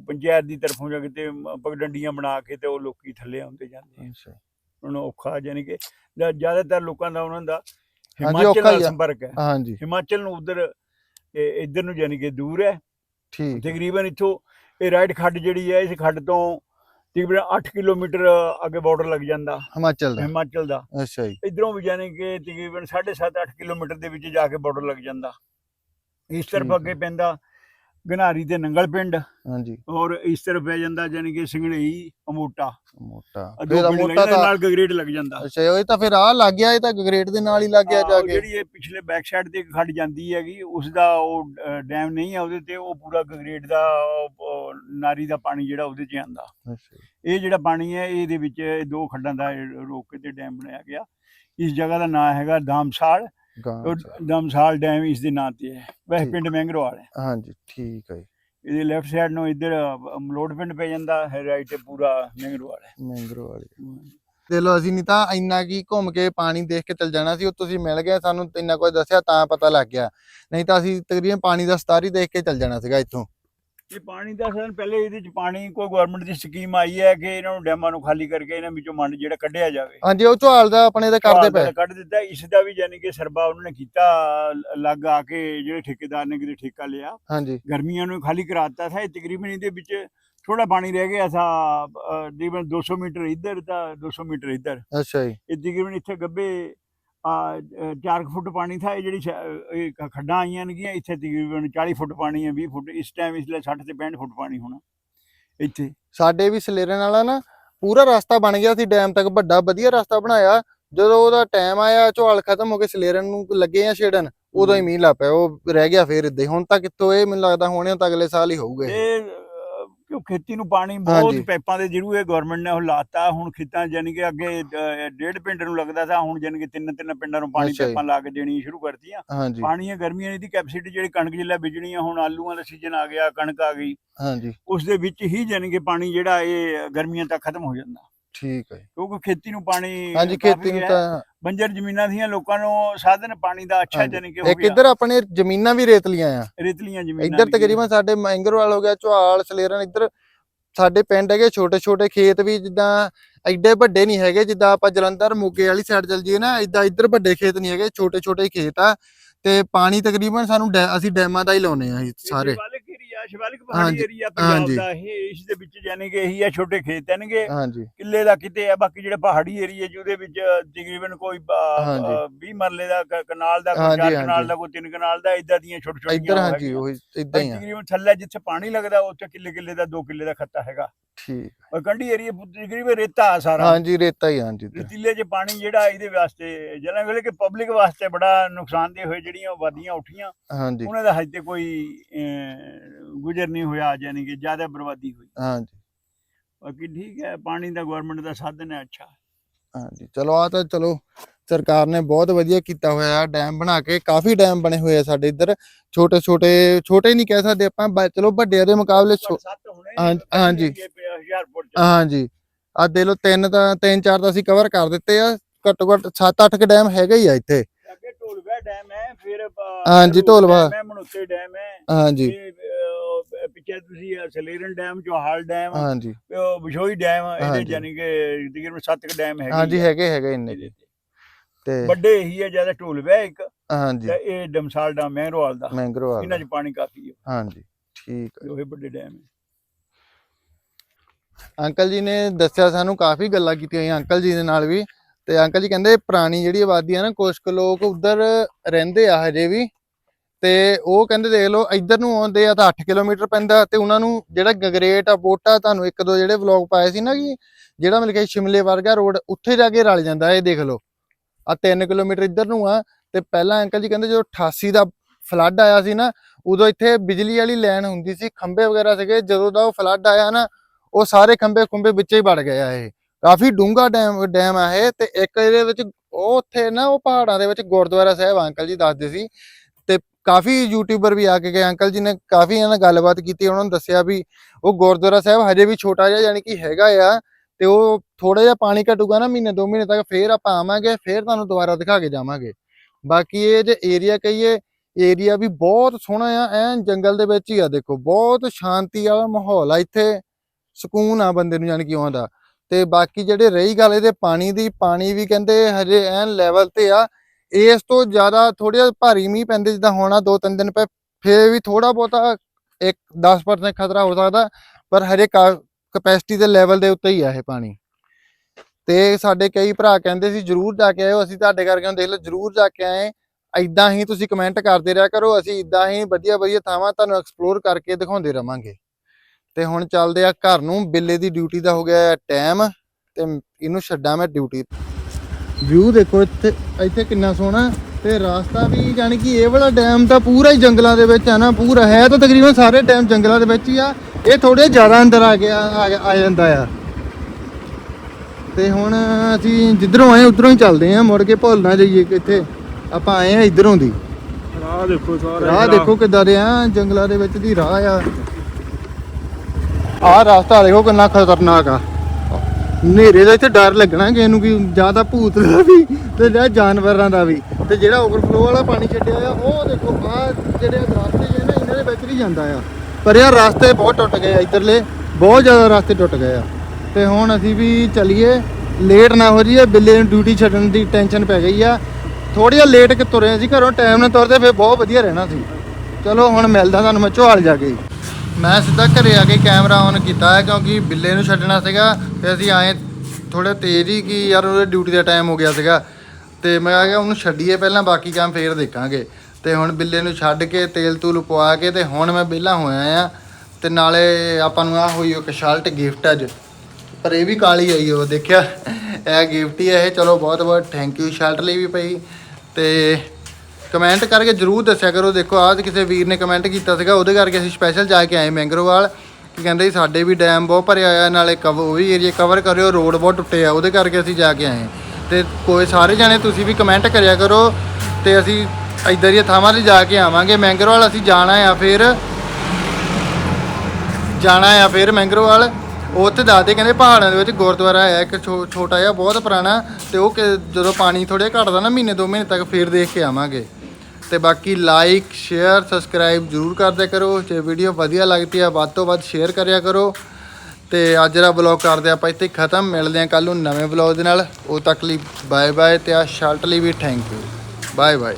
ਪੰਚਾਇਤ ਦੀ ਤਰਫੋਂ ਜਾਂ ਕਿਤੇ ਪਗਡੰਡੀਆਂ ਬਣਾ ਕੇ ਤੇ ਉਹ ਲੋਕੀ ਥੱਲੇ ਆਉਂਦੇ ਜਾਂਦੇ ਅੱਛਾ। ਉਹਨਾਂ ਨੂੰ ਔਖਾ ਯਾਨੀ ਕਿ ਜ਼ਿਆਦਾਤਰ ਲੋਕਾਂ ਦਾ ਉਹਨਾਂ ਦਾ ਹਿਮਾਚਲ ਨਾਲ। ਸੰਪਰਕ ਹੈ। ਹਾਂਜੀ। ਹਿਮਾਚਲ ਨੂੰ ਉਧਰ ਇੱਧਰ ਨੂੰ ਯਾਨੀ ਕਿ ਦੂਰ ਹੈ। ਠੀਕ ਤਕਰੀਬਨ ਇੱਥੋਂ ਇਹ ਰਾਈਟ ਖੱਡ ਜਿਹੜੀ ਹੈ ਇਸ ਖੱਡ ਤੋਂ ਤਕਰੀਬਨ 8 ਕਿਲੋਮੀਟਰ ਅੱਗੇ ਬਾਰਡਰ ਲੱਗ ਜਾਂਦਾ ਹਿਮਾਚਲ ਦਾ। ਹਿਮਾਚਲ ਦਾ। ਅੱਛਾ ਜੀ। ਇਧਰੋਂ ਵੀ ਯਾਨੀ ਕਿ ਤਕਰੀਬਨ 7.5 8 ਕਿਲੋਮੀਟਰ ਦੇ ਵਿੱਚ ਜਾ ਕੇ ਬਾਰਡਰ ਲੱਗ ਜਾਂਦਾ। ਇਸ ਤਰਫ। ਅੱਗੇ ਪੈਂਦਾ। ਗਨਾਰੀ ਤੇ ਨੰਗਲ ਪਿੰਡ। ਹਾਂਜੀ। ਔਰ ਇਸ ਤਰਫ ਪੈ ਜਾਂਦਾ ਯਾਨੀ ਕਿ ਸਿੰਗੜਈ ਅਮੋਟਾ। ਮੋਟਾ ਫਿਰ ਮੋਟਾ ਤਾਂ ਨਾਲ ਗਗਰੇਟ ਲੱਗ ਜਾਂਦਾ। ਅੱਛਾ ਇਹ ਤਾਂ ਫਿਰ ਆ ਲੱਗ ਗਿਆ ਇਹ ਤਾਂ ਗ੍ਰੇਡ ਦੇ ਨਾਲ ਹੀ ਲੱਗ ਗਿਆ ਜਾ ਕੇ। ਜਿਹੜੀ ਇਹ ਪਿਛਲੇ ਬੈਕ ਸਾਈਡ ਤੇ ਖੱਡ ਜਾਂਦੀ ਹੈਗੀ ਉਸ ਦਾ ਉਹ ਡੈਮ ਨਹੀਂ ਹੈ ਉਹਦੇ ਤੇ ਉਹ ਪੂਰਾ ਗਗਰੇਟ ਦਾ ਨਾਰੀ ਦਾ ਪਾਣੀ ਜਿਹੜਾ ਉਹਦੇ 'ਚ ਆਂਦਾ ਇਹ ਜਿਹੜਾ ਪਾਣੀ ਹੈ ਇਹਦੇ ਵਿੱਚ ਦੋ ਖੱਡਾਂ ਦਾ ਰੋਕ ਕੇ ਤੇ ਡੈਮ ਬਣਾਇਆ ਗਿਆ। ਇਸ ਜਗ੍ਹਾ ਦਾ ਨਾਮ ਹੈਗਾ ਦਾਮਸਾਲ। ਦਮਸਾਲ ਡੈਮ ਇਸ ਦੇ ਨਾਂ ਤੇ ਹੈ। ਵੈਸੇ। ਪਿੰਡ ਮੈਂਗਰੋਵਾਲ ਹੈ। ਹਾਂਜੀ ਠੀਕ ਹੈ ਇਹਦੇ ਲੈਫਟ ਸਾਈਡ ਨੂੰ ਇੱਧਰ ਅ, ਮਲੋਟ ਪਿੰਡ ਪੈ ਜਾਂਦਾ ਹੈ ਰਾਈਟ ਤੇ ਪੂਰਾ ਮੈਂਗਰੋਵਾਲ ਹੈ। ਮੈਂਗਰੋ ਵਾਲੀ ਦੇਖ ਲਓ ਅਸੀਂ ਨਹੀਂ ਤਾਂ ਇੰਨਾ ਕੀ ਘੁੰਮ ਕੇ ਪਾਣੀ ਦੇਖ ਕੇ ਚੱਲ ਜਾਣਾ ਸੀ ਉਹ ਤੁਸੀਂ ਮਿਲ ਗਏ ਸਾਨੂੰ ਇੰਨਾ ਕੁਝ ਦੱਸਿਆ ਤਾਂ ਪਤਾ ਲੱਗ ਗਿਆ। ਨਹੀਂ ਤਾਂ ਅਸੀਂ ਤਕਰੀਬਨ ਪਾਣੀ ਦਾ ਸਤਾਰ ਹੀ ਦੇਖ ਕੇ ਚੱਲ ਜਾਣਾ ਸੀਗਾ ਇੱਥੋਂ। ਇਹ ਪਾਣੀ ਦਾ ਸਨ ਪਹਿਲੇ ਇਹਦੇ ਚ ਪਾਣੀ ਕੋਈ ਗਵਰਨਮੈਂਟ ਦੀ ਸਕੀਮ ਆਈ ਹੈ ਕਿ ਇਹਨਾਂ ਨੂੰ ਡੈਮਾਂ ਨੂੰ ਖਾਲੀ ਕਰਕੇ ਇਹਨਾਂ ਵਿੱਚੋਂ ਮੰਡ ਜਿਹੜਾ ਕੱਢਿਆ ਜਾਵੇ। ਹਾਂਜੀ ਉਹ ਝਾਲ ਦਾ ਆਪਣੇ ਤੇ ਕਰਦੇ ਪਏ ਦਾ ਕੱਢ ਦਿੱਤਾ ਇਸ ਦਾ ਵੀ ਯਾਨੀ ਕਿ ਸਰਬਾ ਉਹਨਾਂ ਨੇ ਕੀਤਾ ਲੱਗ ਆ ਕੇ ਜਿਹੜੇ ਠੇਕੇਦਾਰ ਨੇ ਕਿਤੇ ਠੇਕਾ ਲਿਆ। ਹਾਂਜੀ। ਗਰਮੀਆਂ ਨੂੰ ਖਾਲੀ ਕਰਾ ਦਿੱਤਾ ਸੀ ਤਕਰੀਬਨ ਇਹਦੇ ਵਿੱਚ ਥੋੜਾ ਪਾਣੀ ਰਹਿ ਗਿਆ ਸਾ ਤਕਰੀਬਨ 200 ਮੀਟਰ ਇੱਧਰ ਤਾਂ 200 ਮੀਟਰ ਇੱਧਰ। ਅੱਛਾ ਜੀ। ਇਹ ਤਕਰੀਬਨ ਇੱਥੇ ਗੱਬੇ ਆ 4 ਫੁੱਟ ਪਾਣੀ ਥਾ ਇਹ ਜਿਹੜੀ ਇਹ ਖੱਡਾਂ ਆਈਆਂ ਨੇਗੀਆਂ ਇੱਥੇ ਤਕਰੀਬਨ 40 ਫੁੱਟ ਪਾਣੀ ਹੈ 20 ਫੁੱਟ ਇਸ ਟਾਈਮ ਇਸ ਲਈ 60 ਤੇ 65 ਫੁੱਟ ਪਾਣੀ ਹੋਣਾ ਇੱਥੇ। ਸਾਡੇ ਵੀ ਸਲੇਰਨ ਵਾਲਾ ਨਾ ਪੂਰਾ ਰਸਤਾ ਬਣ ਗਿਆ ਸੀ ਡੈਮ ਤੱਕ ਵੱਡਾ ਵਧੀਆ ਰਸਤਾ ਬਣਾਇਆ। ਜਦੋਂ ਉਹਦਾ ਟਾਈਮ ਆਇਆ ਝੋਲ ਖਤਮ ਹੋ ਕੇ ਸਲੇਰਨ ਨੂੰ ਲੱਗੇ ਆ ਛੇੜਨ ਉਦੋਂ ਹੀ ਮੀਂਹ ਲੱਗ ਪਿਆ ਉਹ ਰਹਿ ਗਿਆ ਫੇਰ ਇੱਦਾਂ। ਹੁਣ ਤਾਂ ਕਿੱਥੋਂ ਇਹ ਮੈਨੂੰ ਲੱਗਦਾ ਹੋਣੇ ਤਾਂ ਅਗਲੇ ਸਾਲ ਹੀ ਹੋਊਗੇ ਤੇ ਅਹ, ਕਿਉਂ ਖੇਤੀ ਨੂੰ ਪਾਣੀ ਬਹੁਤ ਹਾਂਜੀ। ਪਾਈਪਾਂ ਦੇ ਜ਼ਰੂਰ ਇਹ ਗਵਰਨਮੈਂਟ ਨੇ ਉਹ ਲਾਤਾ ਹੁਣ ਖੇਤਾਂ ਯਾਨੀ ਕਿ ਅੱਗੇ ਡੇਢ ਪਿੰਡ ਨੂੰ ਲੱਗਦਾ ਸੀ ਹੁਣ ਯਾਨੀ ਕਿ ਤਿੰਨ ਤਿੰਨ ਪਿੰਡਾਂ ਨੂੰ ਪਾਣੀ ਅੱਛਾ ਜੀ। ਪਾਈਪਾਂ ਲਾ ਕੇ ਦੇਣੀ ਸ਼ੁਰੂ ਕਰਤੀਆਂ। ਹਾਂਜੀ। ਪਾਣੀ ਹੈ ਗਰਮੀਆਂ ਦੀ ਕੈਪੈਸਿਟੀ ਜਿਹੜੀ ਕਣਕ ਜਿੱਲਾ ਬੀਜਣੀ ਆ ਹੁਣ ਆਲੂਆਂ ਦਾ ਸੀਜ਼ਨ ਆ ਗਿਆ ਕਣਕ ਆ ਗਈ। ਹਾਂਜੀ। ਉਸ ਦੇ ਵਿੱਚ ਹੀ ਯਾਨੀ ਕਿ ਪਾਣੀ ਜਿਹੜਾ ਇਹ ਗਰਮੀਆਂ ਤੱਕ ਖਤਮ ਹੋ ਜਾਂਦਾ। ਠੀਕ ਹੈ। ਕਿਉਂਕਿ ਖੇਤੀ ਨੂੰ ਪਾਣੀ ਹਾਂਜੀ ਖੇਤੀ ਨੂੰ। ਤਾਂ ਬੰਜਰ ਜ਼ਮੀਨਾਂ ਦੀਆਂ ਲੋਕਾਂ ਨੂੰ ਸਾਧਨ ਪਾਣੀ ਦਾ ਅੱਛਾ ਹਾਂਜੀ। ਯਾਨੀ ਕਿ ਹੋ ਇੱਕ ਗਿਆ ਇੱਧਰ ਆਪਣੇ ਜ਼ਮੀਨਾਂ ਵੀ ਰੇਤਲੀਆਂ ਆ ਰੇਤਲੀਆਂ ਜ਼ਮੀਨਾਂ ਇੱਧਰ ਤਕਰੀਬਨ ਸਾਡੇ ਮੈਂਗਰਵਾਲ ਹੋ ਗਿਆ ਝਵਾਲ ਸਲੇਰਨ ਇੱਧਰ ਸਾਡੇ ਪਿੰਡ ਹੈਗੇ ਛੋਟੇ ਛੋਟੇ ਖੇਤ ਵੀ ਜਿੱਦਾਂ ਐਡੇ ਵੱਡੇ ਨਹੀਂ ਹੈਗੇ ਜਿੱਦਾਂ ਆਪਾਂ ਜਲੰਧਰ ਮੋਗੇ ਵਾਲੀ ਸਾਈਡ ਚੱਲ ਜੀਏ ਨਾ ਇਦਾਂ ਇੱਧਰ ਵੱਡੇ ਖੇਤ ਨਹੀਂ ਹੈਗੇ ਛੋਟੇ ਛੋਟੇ ਖੇਤ ਆ ਤੇ ਪਾਣੀ ਤਕਰੀਬਨ ਸਾਨੂੰ ਅਸੀਂ ਡੈਮਾਂ ਦਾ ਹੀ ਲਾਉਨੇ ਆ ਸਾਰੇ ਪਹਾੜੀ ਹਾਂਜੀ, ਏਰੀਆ ਪੰਜਾਬ ਹਾਂਜੀ। ਦਾ ਇਹ ਇਸ ਦੇ ਵਿੱਚ ਯਾਨੀ ਕਿ ਇਹੀ ਆ ਛੋਟੇ ਖੇਤ ਹੈਨਗੇ ਹਾਂਜੀ। ਕਿੱਲੇ ਦਾ ਕਿਤੇ ਆ ਬਾਕੀ ਜਿਹੜੇ ਪਹਾੜੀ ਏਰੀਏ ਜਿਹਦੇ ਵਿੱਚ ਤਕਰੀਬਨ ਕੋਈ ਹਾਂਜੀ। 20 ਮਰਲੇ ਦਾ ਕ- ਕਨਾਲ ਦਾ ਕੋਈ ਹਾਂਜੀ, 4 ਕਨਾਲ ਹਾਂਜੀ। ਦਾ ਕੋਈ 3 ਕਨਾਲ ਦਾ ਇਦਾਂ ਦੀਆਂ ਛੋਟੇ ਛੋਟੀਆਂ ਇੱਧਰ ਹਾਂਜੀ ਉਹੀ ਇਦਾਂ ਹੀ ਆ। ਤਕਰੀਬਨ ਥੱਲੇ ਜਿੱਥੇ ਪਾਣੀ ਲੱਗਦਾ ਉੱਥੇ ਕਿੱਲੇ ਕਿੱਲੇ ਦਾ 2 ਕਿੱਲੇ ਦਾ ਖੱਤਾ ਹੈਗਾ। ਠੀਕ। ਔਰ ਕੰਢੀ ਏਰੀਆ ਤਕਰੀਬਨ ਰੇਤਾ ਆ ਸਾਰਾ। ਹਾਂਜੀ ਰੇਤਾ ਹੀ ਹਾਂਜੀ ਇੱਧਰ। ਰਤੀਲੇ 'ਚ ਪਾਣੀ ਜਿਹੜਾ ਇਹਦੇ ਵਾਸਤੇ ਜਨਾਂ ਵੇਲੇ ਕਿ ਪਬਲਿਕ ਵਾਸਤੇ ਬੜਾ ਨੁਕਸਾਨਦੇਹ ਹੋਏ ਜਿਹੜੀਆਂ ਵਾਦੀਆਂ ਉੱਠੀਆਂ। ਹਾਂਜੀ। ਉਹਨਾਂ ਦਾ ਹਜੇ ਤੇ ਕੋਈ ਅਹ, ਗੁਜ਼ਰ ਨਹੀਂ ਹੋਇਆ ਯਾਨੀ ਕਿ ਜ਼ਿਆਦਾ ਬਰਬਾਦੀ ਹੋਈ। ਹਾਂਜੀ। ਬਾਕੀ ਠੀਕ ਹੈ ਪਾਣੀ ਦਾ ਗਵਰਨਮੈਂਟ ਦਾ ਸਾਧਨ ਹੈ ਅੱਛਾ। ਹਾਂਜੀ ਚਲੋ ਆ ਤਾਂ ਚਲੋ ਸਰਕਾਰ ਨੇ ਬਹੁਤ ਵਧੀਆ ਕੀਤਾ ਹੋਇਆ ਆ ਡੈਮ ਬਣਾ ਕੇ ਕਾਫੀ ਡੈਮ ਬਣੇ ਹੋਏ ਆ ਸਾਡੇ ਇੱਧਰ। ਛੋਟੇ ਛੋਟੇ ਛੋਟੇ ਨਹੀਂ ਕਹਿ ਸਕਦੇ ਆਪਾਂ ਚਲੋ ਵੱਡਿਆਂ ਦੇ ਮੁਕਾਬਲੇ ਹਾਂ- ਹਾਂਜੀ। ਹਾਂਜੀ। ਆ ਦੇ ਲੋ ਤਿੰਨ ਤਾਂ ਤਿੰਨ ਚਾਰ ਤਾਂ ਅਸੀਂ ਕਵਰ ਕਰ ਦਿੱਤੇ ਆ ਘੱਟੋ ਘੱਟ 7-8 ਕ ਡੈਮ ਹੈਗੇ ਹੀ ਆ ਇੱਥੇ। ਅੱਗੇ ਢੋਲਵਾ ਡੈਮ ਹੈ ਫਿਰ ਹਾਂਜੀ, ਢੋਲਵਾ। ਹੈ ਮਨੁੱਤੇ ਡੈਮ ਹੈ। ਹਾਂਜੀ। ਪਿੱਛੇ ਤੁਸੀਂ ਸਲੇਰਨ ਡੈਮ ਚੋਹਾਲ ਡੈਮ ਹਾਂਜੀ। ਉਹ ਬਿਸ਼ੋਈ ਡੈਮ ਇਹਦੇ ਹਾਂਜੀ। ਯਾਨੀ ਕਿ ਤਕਰੀਬਨ ਸੱਤ ਕੁ ਡੈਮ ਹੈਗੇ ਹਾਂਜੀ ਹੀ ਹੈਗੇ ਹੈਗੇ ਇੰਨੇ ਜੀ ਤੇ। ਵੱਡੇ ਇਹੀ ਹੈ ਜ਼ਿਆਦਾ ਢੋਲਵਾ ਇੱਕ। ਹਾਂਜੀ। ਤੇ ਇਹ ਡਮਸਾਲ ਡੈਮ ਮਹਿਰਵਾਲ ਦਾ। ਮੈਂਗਰੋ ਇਹਨਾਂ 'ਚ ਪਾਣੀ ਕਾਫੀ ਹੈ ਹਾਂਜੀ ਠੀਕ ਹੈ ਇਹ ਵੱਡੇ ਡੈਮ ਹੈ ਅੰਕਲ ਜੀ ਨੇ ਦੱਸਿਆ ਸਾਨੂੰ ਕਾਫੀ ਗੱਲਾਂ ਕੀਤੀਆਂ ਅੰਕਲ ਜੀ ਦੇ ਨਾਲ ਵੀ। ਤੇ ਅੰਕਲ ਜੀ ਕਹਿੰਦੇ ਪੁਰਾਣੀ ਜਿਹੜੀ ਆਬਾਦੀ ਆ ਨਾ ਕੁਛ ਕੁ ਲੋਕ ਉਧਰ ਰਹਿੰਦੇ ਆ ਹਜੇ ਵੀ। ਤੇ ਉਹ ਕਹਿੰਦੇ ਦੇਖ ਲਓ, ਇੱਧਰ ਨੂੰ ਆਉਂਦੇ ਆ ਤਾਂ 8 ਕਿਲੋਮੀਟਰ ਪੈਂਦਾ ਤੇ ਉਹਨਾਂ ਨੂੰ ਜਿਹੜਾ ਗਗਰੇਟ ਆ, ਬੋਟਾ ਤੁਹਾਨੂੰ ਇੱਕ ਦੋ ਜਿਹੜੇ ਵਲੌਗ ਪਾਏ ਸੀ ਨਾ ਕਿ ਜਿਹੜਾ ਮਿਲ ਕੇ ਸ਼ਿਮਲੇ ਵਰਗਾ ਰੋਡ ਉੱਥੇ ਜਾ ਕੇ ਰਲ ਜਾਂਦਾ, ਇਹ ਦੇਖ ਲਓ। ਆ 3 ਕਿਲੋਮੀਟਰ ਇੱਧਰ ਨੂੰ ਆ ਤੇ ਪਹਿਲਾਂ ਅੰਕਲ ਜੀ ਕਹਿੰਦੇ ਜਦੋਂ 88 ਦਾ ਫਲੱਡ ਆਇਆ ਸੀ ਨਾ, ਉਦੋਂ ਇੱਥੇ ਬਿਜਲੀ ਵਾਲੀ ਲਾਈਨ ਹੁੰਦੀ ਸੀ, ਖੰਭੇ ਵਗੈਰਾ ਸੀਗੇ, ਜਦੋਂ ਦਾ ਉਹ ਫਲੱਡ ਆਇਆ ਨਾ, ਉਹ ਸਾਰੇ ਖੰਭੇ ਖੁੰਬੇ ਵਿੱਚ ਹੀ ਵੜ ਗਏ ਆ ਇਹ। ਕਾਫੀ ਡੂੰਘਾ ਡੈਮ ਡੈਮ ਆ ਇਹ ਤੇ ਇੱਕ ਇਹਦੇ ਵਿੱਚ ਉਹ ਉੱਥੇ ਨਾ, ਉਹ ਪਹਾੜਾਂ ਦੇ ਵਿੱਚ ਗੁਰਦੁਆਰਾ ਸਾਹਿਬ ਅੰਕਲ ਜੀ ਦੱਸਦੇ ਸੀ। ਤੇ ਕਾਫੀ ਯੂਟਿਊਬਰ ਵੀ ਆ ਕੇ ਗਏ। ਅੰਕਲ ਜੀ ਨੇ ਕਾਫੀ ਇਹਨਾਂ ਨਾਲ ਗੱਲਬਾਤ ਕੀਤੀ, ਉਹਨਾਂ ਨੂੰ ਦੱਸਿਆ ਵੀ ਉਹ ਗੁਰਦੁਆਰਾ ਸਾਹਿਬ ਹਜੇ ਵੀ ਛੋਟਾ ਜਿਹਾ ਯਾਨੀ ਕਿ ਹੈਗਾ ਆ ਤੇ ਉਹ ਥੋੜਾ ਜਿਹਾ ਪਾਣੀ ਘਟੂਗਾ ਨਾ ਮਹੀਨੇ, ਦੋ ਮਹੀਨੇ ਤੱਕ, ਫੇਰ ਆਪਾਂ ਆਵਾਂਗੇ, ਫੇਰ ਤੁਹਾਨੂੰ ਦੁਬਾਰਾ ਦਿਖਾ ਕੇ ਜਾਵਾਂਗੇ। ਬਾਕੀ ਇਹ ਜੇ ਏਰੀਆ ਕਹੀਏ ਏਰੀਆ ਵੀ ਬਹੁਤ ਸੋਹਣਾ ਆ, ਐਨ ਜੰਗਲ ਦੇ ਵਿੱਚ ਹੀ ਆ ਦੇਖੋ, ਬਹੁਤ ਸ਼ਾਂਤੀ ਵਾਲਾ ਮਾਹੌਲ ਆ ਇੱਥੇ, ਸਕੂਨ ਆ ਬੰਦੇ ਨੂੰ ਜਾਣੀ ਕਿ ਆਉਂਦਾ। ਤੇ ਬਾਕੀ ਜਿਹੜੇ ਰਹੀ ਗੱਲ ਇਹਦੇ ਪਾਣੀ ਦੀ, ਪਾਣੀ ਵੀ ਕਹਿੰਦੇ ਹਜੇ ਐਨ ਲੈਵਲ ਤੇ ਆ ਇਸ ਤੋਂ ਜ਼ਿਆਦਾ ਥੋੜਾ ਭਾਰੀ ਮੀਂਹ ਪੈਂਦੇ ਜਿੱਦਾਂ ਹੋਣਾ ਦੋ ਤਿੰਨ ਦਿਨ ਪਏ, ਫੇਰ ਵੀ ਥੋੜਾ ਬਹੁਤਾ ਇੱਕ 10% ਖਤਰਾ ਹੋ ਸਕਦਾ, ਪਰ ਹਜੇ ਕਪੈਸਿਟੀ ਦੇ ਲੈਵਲ ਦੇ ਉੱਤੇ ਹੀ ਆ ਇਹ ਪਾਣੀ। ਤੇ ਸਾਡੇ ਕਈ ਭਰਾ ਕਹਿੰਦੇ ਸੀ, ਜਰੂਰ ਜਾ ਕੇ ਆਇਓ, ਅਸੀਂ ਤੁਹਾਡੇ ਕਰਕੇ ਹੁਣ ਦੇਖ ਲਓ, ਜਰੂਰ ਜਾ ਕੇ ਆਏ। ਐਦਾਂ ਹੀ ਤੁਸੀਂ ਕਮੈਂਟ ਕਰਦੇ ਰਿਹਾ ਕਰੋ, ਅਸੀਂ ਇਦਾਂ ਹੀ ਵਧੀਆ ਵਧੀਆ ਥਾਵਾਂ ਤੁਹਾਨੂੰ ਐਕਸਪਲੋਰ ਕਰਕੇ ਦਿਖਾਉਂਦੇ ਰਵਾਂਗੇ। ਤੇ ਹੁਣ ਚੱਲਦੇ ਆ ਘਰ ਨੂੰ, ਬਿੱਲੇ ਦੀ ਡਿਊਟੀ ਦਾ ਹੋ ਗਿਆ ਟਾਈਮ ਤੇ ਇਹਨੂੰ ਛੱਡਾਂ ਮੈਂ ਡਿਊਟੀ ਵਿਊ ਦੇਖੋ ਇੱਥੇ ਇੱਥੇ ਕਿੰਨਾ ਸੋਹਣਾ ਤੇ ਰਾਸਤਾ ਵੀ ਜਾਣੀ ਕਿ ਇਹ ਵਾਲਾ ਡੈਮ ਤਾਂ ਪੂਰਾ ਹੀ ਜੰਗਲਾਂ ਦੇ ਵਿੱਚ ਆ ਨਾ ਪੂਰਾ ਹੈ ਤਾਂ ਤਕਰੀਬਨ ਸਾਰੇ ਡੈਮ ਜੰਗਲਾਂ ਦੇ ਵਿੱਚ ਹੀ ਆ। ਇਹ ਥੋੜੇ ਜ਼ਿਆਦਾ ਅੰਦਰ ਆ ਗਿਆ ਆ ਆ ਜਾਂਦਾ ਆ। ਤੇ ਹੁਣ ਅਸੀਂ ਜਿੱਧਰੋਂ ਆਏ ਉਧਰੋਂ ਹੀ ਚੱਲਦੇ ਆ ਮੁੜ ਕੇ ਭੁੱਲ ਨਾ ਜਾਈਏ ਕਿੱਥੇ ਆਪਾਂ ਆਏ ਆ ਇਧਰੋਂ ਦੀ। ਰਾਹ ਦੇਖੋ ਸਾਰਾ ਰਾਹ ਦੇਖੋ ਕਿੱਦਾਂ ਦੇ ਆ ਜੰਗਲਾਂ ਦੇ ਵਿੱਚ ਦੀ ਰਾਹ ਆ। ਆਹ ਰਸਤਾ ਦੇਖੋ ਕਿੰਨਾ ਖਤਰਨਾਕ ਆ। ਹਨੇਰੇ ਦਾ ਇੱਥੇ ਡਰ ਲੱਗਣਾ ਕਿ ਇਹਨੂੰ ਕੀ ਜਾਂ ਤਾਂ ਭੂਤ ਦਾ ਵੀ, ਤੇ ਜਾਂ ਜਾਨਵਰਾਂ ਦਾ ਵੀ। ਤੇ ਜਿਹੜਾ ਓਵਰਫਲੋ ਵਾਲਾ ਪਾਣੀ ਛੱਡਿਆ ਆ ਉਹ ਦੇਖੋ, ਆ ਜਿਹੜੇ ਰਸਤੇ ਜੇ ਨਾ, ਇਹਨਾਂ ਦੇ ਵਿੱਚ ਨਹੀਂ ਜਾਂਦਾ ਆ। ਪਰ ਯਾਰ ਰਸਤੇ ਬਹੁਤ ਟੁੱਟ ਗਏ ਆ ਇੱਧਰਲੇ, ਬਹੁਤ ਜ਼ਿਆਦਾ ਰਸਤੇ ਟੁੱਟ ਗਏ ਆ। ਤੇ ਹੁਣ ਅਸੀਂ ਵੀ ਚੱਲੀਏ ਲੇਟ ਨਾ ਹੋ ਜਾਈਏ, ਬਿੱਲੇ ਨੂੰ ਡਿਊਟੀ ਛੱਡਣ ਦੀ ਟੈਨਸ਼ਨ ਪੈ ਗਈ ਆ। ਥੋੜ੍ਹਾ ਜਿਹਾ ਲੇਟ ਕਿ ਤੁਰੇ ਸੀ ਘਰੋਂ ਟਾਈਮ ਨਾਲ ਤੁਰਦੇ ਫਿਰ ਬਹੁਤ ਵਧੀਆ ਰਹਿਣਾ ਸੀ। ਚਲੋ, ਹੁਣ ਮਿਲਦਾ ਤੁਹਾਨੂੰ ਮੈਂ ਝੋਲ ਜਾ ਕੇ। ਮੈਂ ਸਿੱਧਾ ਘਰੇ ਆ ਕੇ ਕੈਮਰਾ ਔਨ ਕੀਤਾ ਹੈ ਕਿਉਂਕਿ ਬਿੱਲੇ ਨੂੰ ਛੱਡਣਾ ਸੀਗਾ, ਤੇ ਅਸੀਂ ਆਏ ਥੋੜਾ ਤੇਜ਼ ਹੀ ਕਿ ਯਾਰ ਉਹਦੇ ਡਿਊਟੀ ਦਾ ਟਾਈਮ ਹੋ ਗਿਆ ਸੀਗਾ। ਤੇ ਮੈਂ ਆ ਗਿਆ ਉਹਨੂੰ ਛੱਡੀਏ ਪਹਿਲਾਂ, ਬਾਕੀ ਕੰਮ ਫੇਰ ਦੇਖਾਂਗੇ। ਤੇ ਹੁਣ ਬਿੱਲੇ ਨੂੰ ਛੱਡ ਕੇ ਤੇਲ ਤੂਲ ਪਵਾ ਕੇ ਤੇ ਹੁਣ ਮੈਂ ਵਿਹਲਾ ਹੋਇਆ ਆ ਤੇ ਨਾਲੇ ਆਪਾਂ ਨੂੰ ਆ ਹੋਈ ਇੱਕ ਸ਼ਰਟ ਗਿਫਟ ਅੱਜ। ਪਰ ਇਹ ਵੀ ਕਾਲੀ ਆਈ ਉਹ ਦੇਖਿਆ। ਇਹ ਗਿਫਟ ਹੀ ਹੈ ਇਹ। ਚਲੋ ਬਹੁਤ ਬਹੁਤ ਥੈਂਕ ਯੂ ਸ਼ਰਟ ਲਈ ਵੀ ਪਈ। ਤੇ ਕਮੈਂਟ ਕਰਕੇ ਜਰੂਰ ਦੱਸਿਆ ਕਰੋ। ਦੇਖੋ, ਆਹ ਕਿਸੇ ਵੀਰ ਨੇ ਕਮੈਂਟ ਕੀਤਾ ਸੀਗਾ, ਉਹਦੇ ਕਰਕੇ ਅਸੀਂ ਸਪੈਸ਼ਲ ਜਾ ਕੇ ਆਏ ਮੈਂਗਰੋਵਾਲ, ਕਿ ਕਹਿੰਦੇ ਸੀ ਸਾਡੇ ਵੀ ਡੈਮ ਬਹੁਤ ਭਰਿਆ ਹੋਇਆ, ਨਾਲੇ ਕਵ, ਉਹ ਵੀ ਏਰੀਆ ਕਵਰ ਕਰਿਓ ਰੋਡ ਬਹੁਤ ਟੁੱਟੇ ਆ, ਉਹਦੇ ਕਰਕੇ ਅਸੀਂ ਜਾ ਕੇ ਆਏ ਤੇ ਕੋਈ ਸਾਰੇ ਜਾਣੇ ਤੁਸੀਂ ਵੀ ਕਮੈਂਟ ਕਰਿਆ ਕਰੋ, ਤੇ ਅਸੀਂ ਇੱਧਰ ਦੀਆਂ ਥਾਵਾਂ 'ਤੇ ਜਾ ਕੇ ਆਵਾਂਗੇ। ਮੈਂਗਰੋਵਾਲ ਅਸੀਂ ਜਾਣਾ ਆ ਫਿਰ, ਜਾਣਾ ਆ ਫਿਰ ਮੈਂਗਰੋਵਾਲ। ਉੱਥੇ ਦੱਸਦੇ ਕਹਿੰਦੇ ਪਹਾੜਾਂ ਦੇ ਵਿੱਚ ਗੁਰਦੁਆਰਾ ਹੈ, ਇੱਕ ਛੋ- ਛੋਟਾ ਜਿਹਾ, ਬਹੁਤ ਪੁਰਾਣਾ, ਤੇ ਉਹ ਕਿ- ਜਦੋਂ ਪਾਣੀ ਥੋੜ੍ਹਾ ਜਿਹਾ ਘਟਦਾ ਨਾ, ਮਹੀਨੇ, ਦੋ ਮਹੀਨੇ ਤੱਕ ਫਿਰ ਦੇਖ ਕੇ ਆਵਾਂਗੇ। ਤੇ ਬਾਕੀ ਲਾਈਕ ਸ਼ੇਅਰ ਸਬਸਕ੍ਰਾਈਬ ਜਰੂਰ ਕਰਦੇ ਕਰੋ। ਜੇ ਵੀਡੀਓ ਵਧੀਆ ਲੱਗਦੀ ਆ, ਵੱਧ ਤੋਂ ਵੱਧ ਸ਼ੇਅਰ ਕਰਿਆ ਕਰੋ। ਤੇ ਅੱਜ ਦਾ ਬਲੌਗ ਕਰਦੇ ਆਪਾਂ ਇੱਥੇ ਖਤਮ। ਮਿਲਦੇ ਆ ਕੱਲ ਨੂੰ ਨਵੇਂ ਬਲੌਗ ਦੇ ਨਾਲ। ਉਹ ਤੱਕ ਲਈ ਬਾਏ ਬਾਏ ਤੇ ਆ ਸ਼ਰਟ ਲਈ ਵੀ ਥੈਂਕ ਯੂ ਬਾਏ ਬਾਏ